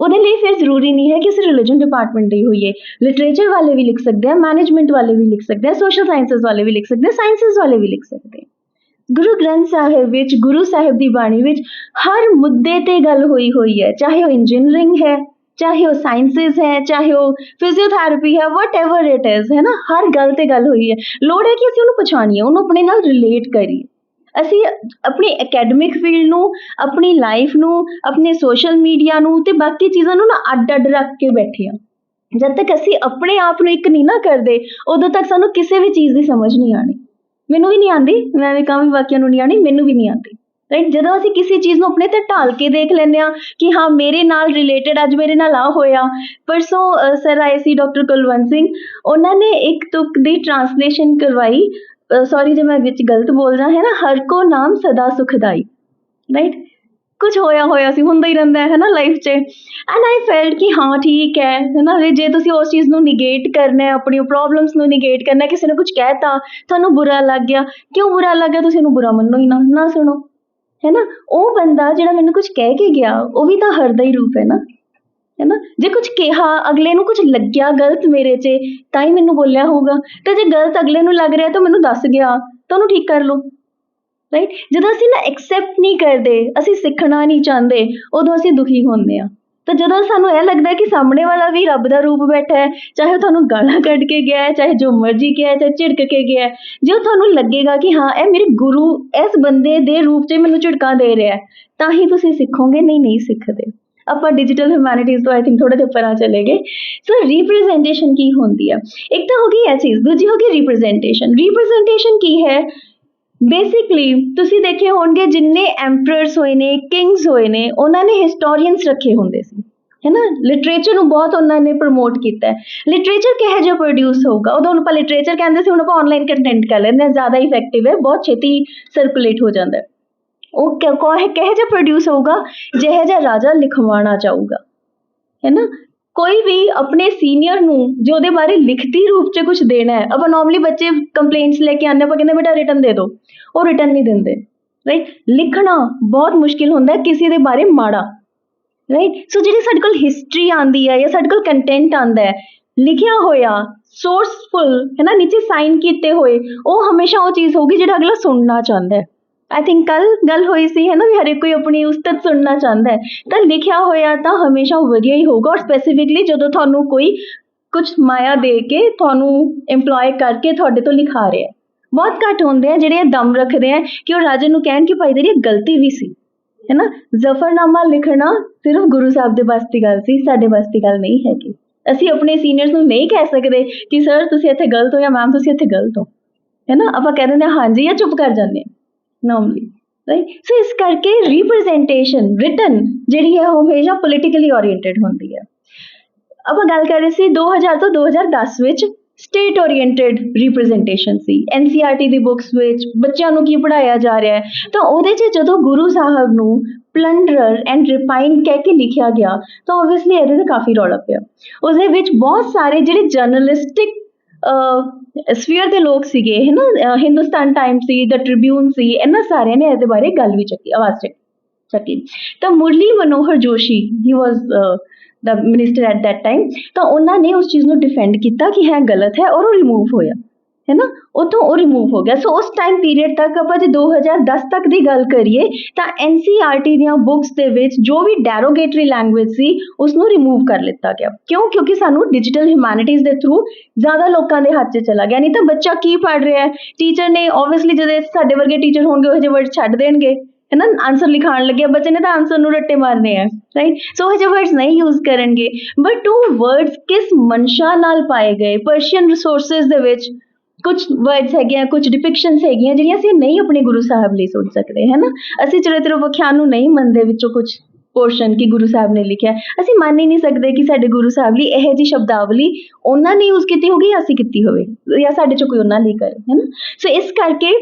ਉਹਦੇ ਲਈ ਫਿਰ ਜ਼ਰੂਰੀ ਨਹੀਂ ਹੈ ਕਿ ਅਸੀਂ ਰਿਲੀਜਨ ਡਿਪਾਰਟਮੈਂਟ ਦੇ ਹੀ ਹੋਈਏ। ਲਿਟਰੇਚਰ ਵਾਲੇ ਵੀ ਲਿਖ ਸਕਦੇ ਆ ਮੈਨੇਜਮੈਂਟ ਵਾਲੇ ਵੀ ਲਿਖ ਸਕਦੇ ਆ ਸੋਸ਼ਲ ਸਾਇੰਸਸ ਵਾਲੇ ਵੀ ਲਿਖ ਸਕਦੇ ਆ ਸਾਇੰਸਸ ਵਾਲੇ ਵੀ ਲਿਖ ਸਕਦੇ ਆ। ਗੁਰੂ ਗ੍ਰੰਥ ਸਾਹਿਬ ਵਿੱਚ, ਗੁਰੂ ਸਾਹਿਬ ਦੀ ਬਾਣੀ ਵਿੱਚ ਹਰ ਮੁੱਦੇ ਤੇ ਗੱਲ ਹੋਈ ਹੋਈ ਹੈ, ਚਾਹੇ ਉਹ ਇੰਜੀਨੀਅਰਿੰਗ ਹੈ, ਚਾਹੇ ਉਹ ਸਾਇੰਸਸ ਹੈ, ਚਾਹੇ ਉਹ ਫਿਜ਼ੀਓਥੈਰੇਪੀ ਹੈ ਵਟਐਵਰ ਇਟ ਇਜ਼ ਹੈ ਨਾ? ਹਰ ਗੱਲ ਤੇ ਗੱਲ ਹੋਈ ਹੈ। ਲੋੜ ਹੈ ਕਿ ਅਸੀਂ ਉਹਨੂੰ ਪਛਾਣੀਏ, ਉਹਨੂੰ ਆਪਣੇ ਨਾਲ ਰਿਲੇਟ ਕਰੀਏ। ਅਸੀਂ ਆਪਣੀ ਅਕੈਡਮਿਕ ਫੀਲਡ ਨੂੰ, ਆਪਣੀ ਲਾਈਫ ਨੂੰ, ਆਪਣੇ ਸੋਸ਼ਲ ਮੀਡੀਆ ਨੂੰ ਤੇ ਬਾਕੀ ਚੀਜ਼ਾਂ ਨੂੰ ਨਾ ਅੱਡ ਅੱਡ ਰੱਖ ਕੇ ਬੈਠੇ ਆ ਜਦ ਤੱਕ ਅਸੀਂ ਆਪਣੇ ਆਪ ਨੂੰ ਇੱਕ ਨਹੀਂ ਨਾ ਕਰਦੇ, ਉਦੋਂ ਤੱਕ ਸਾਨੂੰ ਕਿਸੇ ਵੀ ਚੀਜ਼ ਦੀ ਸਮਝ ਨਹੀਂ ਆਣੀ ਮੈਨੂੰ ਵੀ ਨਹੀਂ ਆਂਦੀ ਮੈਂ ਵੀ ਕਹਾਂ ਵੀ ਬਾਕੀਆਂ ਨੂੰ ਨਹੀਂ ਆਣੀ ਮੈਨੂੰ ਵੀ ਨਹੀਂ ਆਉਂਦੀ। ਰਾਈਟ ਜਦੋਂ ਅਸੀਂ ਕਿਸੇ ਚੀਜ਼ ਨੂੰ ਆਪਣੇ ਤੇ ਢਾਲ ਕੇ ਦੇਖ ਲੈਂਦੇ ਆ ਕਿ ਹਾਂ, ਮੇਰੇ ਨਾਲ ਰਿਲੇਟਡ ਅੱਜ ਮੇਰੇ ਨਾਲ ਆ ਹੋਇਆ। ਪਰਸੋਂ ਸਰ ਆਏ ਸੀ ਡਾਕਟਰ ਕੁਲਵੰਤ ਸਿੰਘ। ਉਹਨਾਂ ਨੇ ਇੱਕ ਤੁਕ ਦੀ ਟ੍ਰਾਂਸਲੇਸ਼ਨ ਕਰਵਾਈ। ਸੌਰੀ ਜੇ ਮੈਂ ਵਿੱਚ ਗਲਤ ਬੋਲ ਰਹਾ ਹੈ ਨਾ, ਹਰ ਕੋ ਨਾਮ ਸਦਾ ਸੁਖਦਾਈ ਰਾਈਟ ਕੁਝ ਹੋਇਆ ਹੋਇਆ ਸੀ, ਹੁੰਦਾ ਹੀ ਰਹਿੰਦਾ ਹੈ ਨਾ ਲਾਈਫ 'ਚ। ਐਂਡ ਆਈ ਫੈਲਟ ਕਿ ਹਾਂ, ਠੀਕ ਹੈ ਹੈ ਨਾ ਜੇ ਤੁਸੀਂ ਉਸ ਚੀਜ਼ ਨੂੰ ਨਿਗੇਟ ਕਰਨਾ ਹੈ ਆਪਣੀ ਪ੍ਰੋਬਲਮਸ ਨੂੰ ਨਿਗੇਟ ਕਰਨਾ ਕਿਸੇ ਨੇ ਕੁਝ ਕਹਿਤਾ, ਤੁਹਾਨੂੰ ਬੁਰਾ ਲੱਗ ਗਿਆ, ਕਿਉਂ ਬੁਰਾ ਲੱਗ ਗਿਆ, ਤੁਸੀਂ ਉਹਨੂੰ ਬੁਰਾ ਮੰਨੋ ਹੀ ਨਾ ਨਾ ਸੁਣੋ, ਹੈ ਨਾ? ਉਹ ਬੰਦਾ ਜਿਹੜਾ ਮੈਨੂੰ ਕੁਝ ਕਹਿ ਕੇ ਗਿਆ, ਉਹ ਵੀ ਤਾਂ ਹਰ ਦਾ ਹੀ ਰੂਪ ਹੈ ਨਾ। ਹੈ ਨਾ ਜੇ ਕੁਝ ਕਿਹਾ ਅਗਲੇ ਨੂੰ ਕੁਝ ਲੱਗਿਆ ਗਲਤ ਮੇਰੇ 'ਚ, ਤਾਂ ਹੀ ਮੈਨੂੰ ਬੋਲਿਆ ਹੋਊਗਾ। ਤੇ ਜੇ ਗਲਤ ਅਗਲੇ ਨੂੰ ਲੱਗ ਰਿਹਾ ਤਾਂ ਮੈਨੂੰ ਦੱਸ ਗਿਆ, ਤਾਂ ਉਹਨੂੰ ਠੀਕ ਕਰ ਲਓ। ਰਾਈਟ ਜਦੋਂ ਅਸੀਂ ਨਾ ਐਕਸੈਪਟ ਨਹੀਂ ਕਰਦੇ, ਅਸੀਂ ਸਿੱਖਣਾ ਨਹੀਂ ਚਾਹੁੰਦੇ, ਉਦੋਂ ਅਸੀਂ ਦੁਖੀ ਹੁੰਦੇ ਆ ਤਾਂ ਜਦੋਂ ਸਾਨੂੰ ਇਹ ਲੱਗਦਾ ਕਿ ਸਾਹਮਣੇ ਵਾਲਾ ਵੀ ਰੱਬ ਦਾ ਰੂਪ ਬੈਠਾ ਹੈ, ਚਾਹੇ ਉਹ ਤੁਹਾਨੂੰ ਗਾਲਾਂ ਕੱਢ ਕੇ ਗਿਆ ਹੈ, ਚਾਹੇ ਜੋ ਮਰਜ਼ੀ ਕਿਹਾ ਹੈ, ਚਾਹੇ ਝਿੜਕ ਕੇ ਗਿਆ ਹੈ, ਜੇ ਉਹ ਤੁਹਾਨੂੰ ਲੱਗੇਗਾ ਕਿ ਹਾਂ, ਇਹ ਮੇਰੇ ਗੁਰੂ, ਇਸ ਬੰਦੇ ਦੇ ਰੂਪ 'ਚ ਮੈਨੂੰ ਝਿੜਕਾਂ ਦੇ ਰਿਹਾ ਤਾਂ ਹੀ ਤੁਸੀਂ ਸਿੱਖੋਗੇ, ਨਹੀਂ ਨਹੀਂ ਸਿੱਖਦੇ। ਆਪਾਂ ਡਿਜੀਟਲ ਹਿਊਮੈਨਿਟੀਜ਼ ਤੋਂ ਆਈ ਥਿੰਕ ਥੋੜਾ ਜਿਹਾ ਪਰਾਂ ਚਲੇ ਗਏ ਸੋ ਰਿਪਰੈਜ਼ੈਂਟੇਸ਼ਨ ਕੀ ਹੁੰਦੀ ਹੈ ਇੱਕ ਤਾਂ ਹੋ ਗਈ ਇਹ ਚੀਜ਼, ਦੂਜੀ ਹੋ ਗਈ ਰਿਪਰੈਜ਼ੈਂਟੇਸ਼ਨ ਰਿਪਰੈਜ਼ੈਂਟੇਸ਼ਨ ਕੀ ਹੈ? ਬੇਸਿਕਲੀ ਤੁਸੀਂ ਦੇਖੇ ਹੋਣਗੇ ਜਿੰਨੇ ਐਮਪਰਰਸ ਹੋਏ ਨੇ ਕਿੰਗਸ ਹੋਏ ਨੇ, ਉਹਨਾਂ ਨੇ ਹਿਸਟੋਰੀਅਨਸ ਰੱਖੇ ਹੁੰਦੇ ਸੀ। ਹੈ ਨਾ? ਲਿਟਰੇਚਰ ਨੂੰ ਬਹੁਤ ਉਹਨਾਂ ਨੇ ਪ੍ਰਮੋਟ ਕੀਤਾ। ਹੈ ਲਿਟਰੇਚਰ ਕਿਹੋ ਜਿਹਾ ਪ੍ਰੋਡਿਊਸ ਹੋਊਗਾ? ਉਦੋਂ ਆਪਾਂ ਲਿਟਰੇਚਰ ਕਹਿੰਦੇ ਸੀ, ਹੁਣ ਆਪਾਂ ਆਨਲਾਈਨ ਕੰਟੈਂਟ ਕਰ ਲੈਂਦੇ ਹਾਂ, ਜ਼ਿਆਦਾ ਇਫੈਕਟਿਵ ਹੈ, ਬਹੁਤ ਛੇਤੀ ਸਰਕੂਲੇਟ ਹੋ ਜਾਂਦਾ ਹੈ। ਉਹ ਕ- ਕਿਹੋ ਜਿਹਾ ਪ੍ਰੋਡਿਊਸ ਹੋਊਗਾ, ਜਿਹੋ ਜਿਹਾ ਰਾਜਾ ਲਿਖਵਾਉਣਾ ਚਾਹੂਗਾ। ਹੈ ਨਾ? ਕੋਈ ਵੀ ਆਪਣੇ ਸੀਨੀਅਰ ਨੂੰ ਜੋ ਉਹਦੇ ਬਾਰੇ ਲਿਖਤੀ ਰੂਪ 'ਚ ਕੁਝ ਦੇਣਾ ਹੈ, ਆਪਾਂ ਨਾਰਮਲੀ ਬੱਚੇ ਕੰਪਲੇਂਟਸ ਲੈ ਕੇ ਆਉਂਦੇ ਆਪਾਂ ਕਹਿੰਦੇ, ਬੇਟਾ ਰਿਟਰਨ ਦੇ ਦਿਓ ਉਹ ਰਿਟਰਨ ਨਹੀਂ ਦਿੰਦੇ ਰਾਈਟ ਲਿਖਣਾ ਬਹੁਤ ਮੁਸ਼ਕਿਲ ਹੁੰਦਾ ਹੈ, ਕਿਸੇ ਦੇ ਬਾਰੇ ਮਾੜਾ ਰਾਈਟ ਸੋ ਜਿਹੜੀ ਸਾਡੇ ਕੋਲ ਹਿਸਟਰੀ ਆਂਦੀ ਹੈ ਜਾਂ ਸਾਡੇ ਕੋਲ ਕੰਟੈਂਟ ਆਂਦਾ ਹੈ, ਲਿਖਿਆ ਹੋਇਆ ਸੋਰਸਫੁਲ ਹੈ ਨਾ? ਨੀਚੇ ਸਾਈਨ ਕੀਤੇ ਹੋਏ, ਉਹ ਹਮੇਸ਼ਾ ਉਹ ਚੀਜ਼ ਹੋਊਗੀ ਜਿਹੜਾ ਅਗਲਾ ਸੁਣਨਾ ਚਾਹੁੰਦਾ ਹੈ। ਆਈ ਥਿੰਕ ਕੱਲ ਗੱਲ ਹੋਈ ਸੀ, ਹੈ ਨਾ, ਵੀ ਹਰੇਕ ਕੋਈ ਆਪਣੀ ਉਸਤਤ ਸੁਣਨਾ ਚਾਹੁੰਦਾ ਹੈ। ਤਾਂ ਲਿਖਿਆ ਹੋਇਆ ਤਾਂ ਹਮੇਸ਼ਾ ਵਧੀਆ ਹੀ ਹੋਊਗਾ ਔਰ ਸਪੈਸੀਫਿਕਲੀ ਜਦੋਂ ਤੁਹਾਨੂੰ ਕੋਈ ਕੁਝ ਮਾਇਆ ਦੇ ਕੇ ਤੁਹਾਨੂੰ EMPLOY ਕਰਕੇ ਤੁਹਾਡੇ ਤੋਂ ਲਿਖਾ ਰਿਹਾ ਬਹੁਤ ਘੱਟ ਹੁੰਦੇ ਆ ਜਿਹੜੇ ਇਹ ਦਮ ਰੱਖਦੇ ਆ ਕਿ ਉਹ ਰਾਜੇ ਨੂੰ ਕਹਿਣ ਕਿ ਭਾਈ ਤੇਰੀ ਗਲਤੀ ਵੀ ਸੀ, ਹੈ ਨਾ? ਜ਼ਫਰਨਾਮਾ ਲਿਖਣਾ ਸਿਰਫ ਗੁਰੂ ਸਾਹਿਬ ਦੇ ਬਸ ਦੀ ਗੱਲ ਸੀ, ਸਾਡੇ ਬਸ ਦੀ ਗੱਲ ਨਹੀਂ ਹੈਗੀ। ਅਸੀਂ ਆਪਣੇ ਸੀਨੀਅਰਸ ਨੂੰ ਨਹੀਂ ਕਹਿ ਸਕਦੇ ਕਿ ਸਰ ਤੁਸੀਂ ਇੱਥੇ ਗਲਤ ਹੋ ਜਾਂ ਮੈਮ ਤੁਸੀਂ ਇੱਥੇ ਗਲਤ ਹੋ। ਹੈ ਨਾ? ਆਪਾਂ ਕਹਿ ਦਿੰਦੇ ਹਾਂ, ਹਾਂਜੀ, ਜਾਂ ਚੁੱਪ ਕਰ ਜਾਂਦੇ ਹਾਂ। ਨਾਰਮਲੀ ਰਾਈਟ ਸੋ ਇਸ ਕਰਕੇ ਰਿਪਰੈਜ਼ੈਂਟੇਸ਼ਨ ਰਿਟਨ ਜਿਹੜੀ ਹੈ, ਉਹ ਹਮੇਸ਼ਾ ਪੋਲੀਟੀਕਲੀ ਓਰੀਐਂਟਡ ਹੁੰਦੀ ਹੈ। ਆਪਾਂ ਗੱਲ ਕਰ ਰਹੇ ਸੀ 2000 ਤੋਂ 2010 ਵਿੱਚ ਸਟੇਟ ਓਰੀਐਂਟਡ ਰਿਪਰੈਜ਼ੈਂਟੇਸ਼ਨ ਸੀ। NCERT ਦੀ ਬੁੱਕਸ ਵਿੱਚ ਬੱਚਿਆਂ ਨੂੰ ਕੀ ਪੜਾਇਆ ਜਾ ਰਿਹਾ ਹੈ। ਤਾਂ ਉਹਦੇ 'ਚ ਜਦੋਂ ਗੁਰੂ ਸਾਹਿਬ ਨੂੰ ਪਲੰਡਰਰ ਐਂਡ ਰਿਪਾਈਨ ਕਹਿ ਕੇ ਲਿਖਿਆ ਗਿਆ, ਤਾਂ ਆਬਵੀਅਸਲੀ ਇਹਦੇ ਤੇ ਕਾਫੀ ਰੌਲਾ ਪਿਆ। ਉਸਦੇ ਵਿੱਚ ਬਹੁਤ ਸਾਰੇ ਜਿਹੜੇ ਜਰਨਲਿਸਟਿਕ ਸਫੀਅਰ ਦੇ ਲੋਕ ਸੀਗੇ ਹੈ ਨਾ ਹਿੰਦੁਸਤਾਨ ਟਾਈਮ ਸੀ ਦ ਟ੍ਰਿਬਿਊਨ ਸੀ, ਇਹਨਾਂ ਸਾਰਿਆਂ ਨੇ ਇਹਦੇ ਬਾਰੇ ਗੱਲ ਵੀ ਚੱਕੀ, ਆਵਾਜ਼ ਚੱਕੀ ਚੱਕੀ। ਤਾਂ ਮੁਰਲੀ ਮਨੋਹਰ ਜੋਸ਼ੀ ਹੀ was the minister at that time ਤਾਂ ਉਹਨਾਂ ਨੇ ਉਸ ਚੀਜ਼ ਨੂੰ ਡਿਫੈਂਡ ਕੀਤਾ ਕਿ ਹੈ, ਗਲਤ ਹੈ, ਔਰ ਉਹ ਰਿਮੂਵ ਹੋਇਆ। ਹੈ ਨਾ ਉਤੋਂ ਉਹ ਰਿਮੂਵ ਹੋ ਗਿਆ। ਸੋ ਉਸ ਟਾਈਮ ਪੀਰੀਅਡ ਤੱਕ ਆਪਾਂ ਜੇ 2010 ਤੱਕ ਦੀ ਗੱਲ ਕਰੀਏ, ਤਾਂ NCERT ਦੀਆਂ ਬੁੱਕਸ ਦੇ ਵਿੱਚ ਜੋ ਵੀ ਡੈਰੋਗੇਟਰੀ ਲੈਂਗੁਏਜ ਸੀ ਉਸ ਨੂੰ ਰਿਮੂਵ ਕਰ ਲਿੱਤਾ ਗਿਆ। ਕਿਉਂ? ਕਿਉਂਕਿ ਸਾਨੂੰ ਡਿਜੀਟਲ ਹਿਊਮੈਨਿਟੀਜ਼ ਦੇ ਥਰੂ ਜ਼ਿਆਦਾ ਲੋਕਾਂ ਦੇ ਹੱਥ 'ਚ ਚਲਾ ਗਿਆ। ਨਹੀਂ ਤਾਂ ਬੱਚਾ ਕੀ ਪੜ੍ਹ ਰਿਹਾ ਹੈ? ਟੀਚਰ ਨੇ ਆਬਵੀਅਸਲੀ ਜਦੋਂ ਸਾਡੇ ਵਰਗੇ ਟੀਚਰ ਹੋਣਗੇ, ਉਹ ਜਿਹੇ ਵਰਡ ਛੱਡ ਦੇਣਗੇ। ਹੈ ਨਾ ਆਨਸਰ ਲਿਖਾਉਣ ਲੱਗਿਆ ਬੱਚੇ ਨੇ ਤਾਂ ਆਨਸਰ ਨੂੰ ਰੱਟੇ ਮਾਰਨੇ ਆ ਰਾਈਟ ਸੋ ਇਹ ਜਿਹੇ ਵਰਡਸ ਨਹੀਂ ਯੂਜ਼ ਕਰਨਗੇ। ਬਟ ਉਹ ਵਰਡਸ ਕਿਸ ਮਨਸ਼ਾ ਨਾਲ ਪਾਏ ਗਏ? ਪਰਸ਼ੀਅਨ ਰਿਸੋਰਸਸ ਦੇ ਵਿੱਚ ਕੁਝ ਵਰਡਸ ਹੈਗੇ ਆ ਕੁਝ ਡਿਪਿਕਸ਼ਨਸ ਹੈਗੀਆਂ ਜਿਹੜੀਆਂ ਅਸੀਂ ਨਹੀਂ ਆਪਣੇ ਗੁਰੂ ਸਾਹਿਬ ਲਈ ਸੁਣ ਸਕਦੇ ਹੈ ਨਾ ਅਸੀਂ ਚਰਿੱਤਰ ਵਿਖਿਆਨ ਨੂੰ ਨਹੀਂ ਮੰਨਦੇ ਵਿੱਚੋਂ ਕੁਝ ਪੋਰਸ਼ਨ ਕਿ ਗੁਰੂ ਸਾਹਿਬ ਨੇ ਲਿਖਿਆ। ਅਸੀਂ ਮੰਨ ਹੀ ਨਹੀਂ ਸਕਦੇ ਕਿ ਸਾਡੇ ਗੁਰੂ ਸਾਹਿਬ ਲਈ ਇਹ ਜਿਹੀ ਸ਼ਬਦਾਵਲੀ ਉਹਨਾਂ ਨੇ ਯੂਜ਼ ਕੀਤੀ ਹੋਗੀ ਜਾਂ ਅਸੀਂ ਕੀਤੀ ਹੋਵੇ, ਜਾਂ ਸਾਡੇ ਚੋਂ ਕੋਈ ਉਹਨਾਂ ਲਈ ਕਰੇ ਹੈ ਨਾ ਸੋ ਇਸ ਕਰਕੇ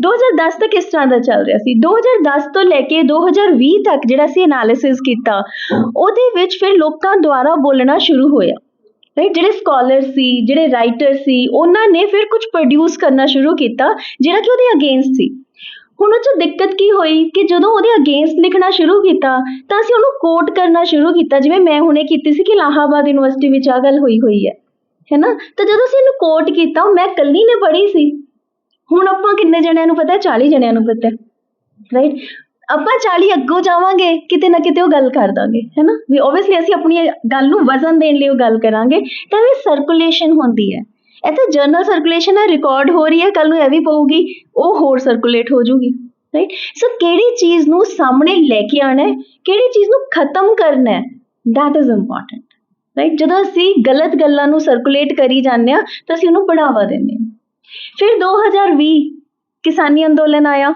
2010 ਤੱਕ ਇਸ ਤਰ੍ਹਾਂ ਦਾ ਚੱਲ ਰਿਹਾ ਸੀ। 2010 ਤੋਂ ਲੈ ਕੇ 2020 ਤੱਕ ਜਿਹੜਾ ਸੀ ਐਨਾਲਿਸਿਸ ਕੀਤਾ, ਉਹਦੇ ਵਿੱਚ ਫਿਰ ਲੋਕਾਂ ਦੁਆਰਾ ਬੋਲਣਾ ਸ਼ੁਰੂ ਹੋਇਆ। ਰਾਈਟ ਜਿਹੜੇ ਸਕਾਲਰ ਸੀ, ਜਿਹੜੇ ਰਾਈਟਰ ਸੀ, ਉਹਨਾਂ ਨੇ ਫਿਰ ਕੁਝ ਪ੍ਰੋਡਿਊਸ ਕਰਨਾ ਸ਼ੁਰੂ ਕੀਤਾ ਜਿਹੜਾ ਕਿ ਉਹਦੇ ਅਗੇਂਸਟ ਸੀ। ਹੁਣ ਉਹ 'ਚ ਦਿੱਕਤ ਕੀ ਹੋਈ ਕਿ ਜਦੋਂ ਉਹਦੇ ਅਗੇਂਸਟ ਲਿਖਣਾ ਸ਼ੁਰੂ ਕੀਤਾ, ਤਾਂ ਅਸੀਂ ਉਹਨੂੰ ਕੋਟ ਕਰਨਾ ਸ਼ੁਰੂ ਕੀਤਾ, ਜਿਵੇਂ ਮੈਂ ਹੁਣੇ ਕੀਤੀ ਸੀ ਕਿ ਇਲਾਹਾਬਾਦ ਯੂਨੀਵਰਸਿਟੀ ਵਿੱਚ ਆ ਗੱਲ ਹੋਈ ਹੋਈ ਹੈ। ਹੈ ਨਾ ਤਾਂ ਜਦੋਂ ਅਸੀਂ ਇਹਨੂੰ ਕੋਟ ਕੀਤਾ ਮੈਂ ਇਕੱਲੀ ਨੇ ਪੜ੍ਹੀ ਸੀ। ਹੁਣ ਆਪਾਂ ਕਿੰਨੇ ਜਣਿਆਂ ਨੂੰ ਪਤਾ? ਹੈ 40 ਜਣਿਆਂ ਨੂੰ ਪਤਾ। ਰਾਈਟ ਆਪਾਂ 40 ਅੱਗੋਂ ਜਾਵਾਂਗੇ, ਕਿਤੇ ਨਾ ਕਿਤੇ ਉਹ ਗੱਲ ਕਰ ਦਾਂਗੇ ਹੈ ਨਾ ਵੀ ਆਬਵੀਅਸਲੀ ਅਸੀਂ ਆਪਣੀ ਗੱਲ ਨੂੰ ਵਜ਼ਨ ਦੇਣ ਲਈ ਉਹ ਗੱਲ ਕਰਾਂਗੇ, ਤਾਂ ਇਹ ਸਰਕੂਲੇਸ਼ਨ ਹੁੰਦੀ ਹੈ। ਇਹ ਤਾਂ ਜਰਨਲ ਸਰਕੂਲੇਸ਼ਨ ਹੈ ਰਿਕਾਰਡ ਹੋ ਰਹੀ ਹੈ ਕੱਲ ਨੂੰ ਇਹ ਵੀ ਪਊਗੀ, ਉਹ ਹੋਰ ਸਰਕੂਲੇਟ ਹੋ ਜੂਗੀ ਰਾਈਟ ਸੋ ਕਿਹੜੀ ਚੀਜ਼ ਨੂੰ ਸਾਹਮਣੇ ਲੈ ਕੇ ਆਣਾ ਹੈ, ਕਿਹੜੀ ਚੀਜ਼ ਨੂੰ ਖਤਮ ਕਰਨਾ ਹੈ, that is important ਰਾਈਟ ਜਦੋਂ ਅਸੀਂ ਗਲਤ ਗੱਲਾਂ ਨੂੰ ਸਰਕੂਲੇਟ ਕਰੀ ਜਾਂਦੇ ਆ ਤਾਂ ਅਸੀਂ ਉਹਨੂੰ ਬੜਾਵਾ ਦਿੰਦੇ ਹਾਂ। ਫਿਰ 2020 ਕਿਸਾਨੀ ਅੰਦੋਲਨ ਆਇਆ।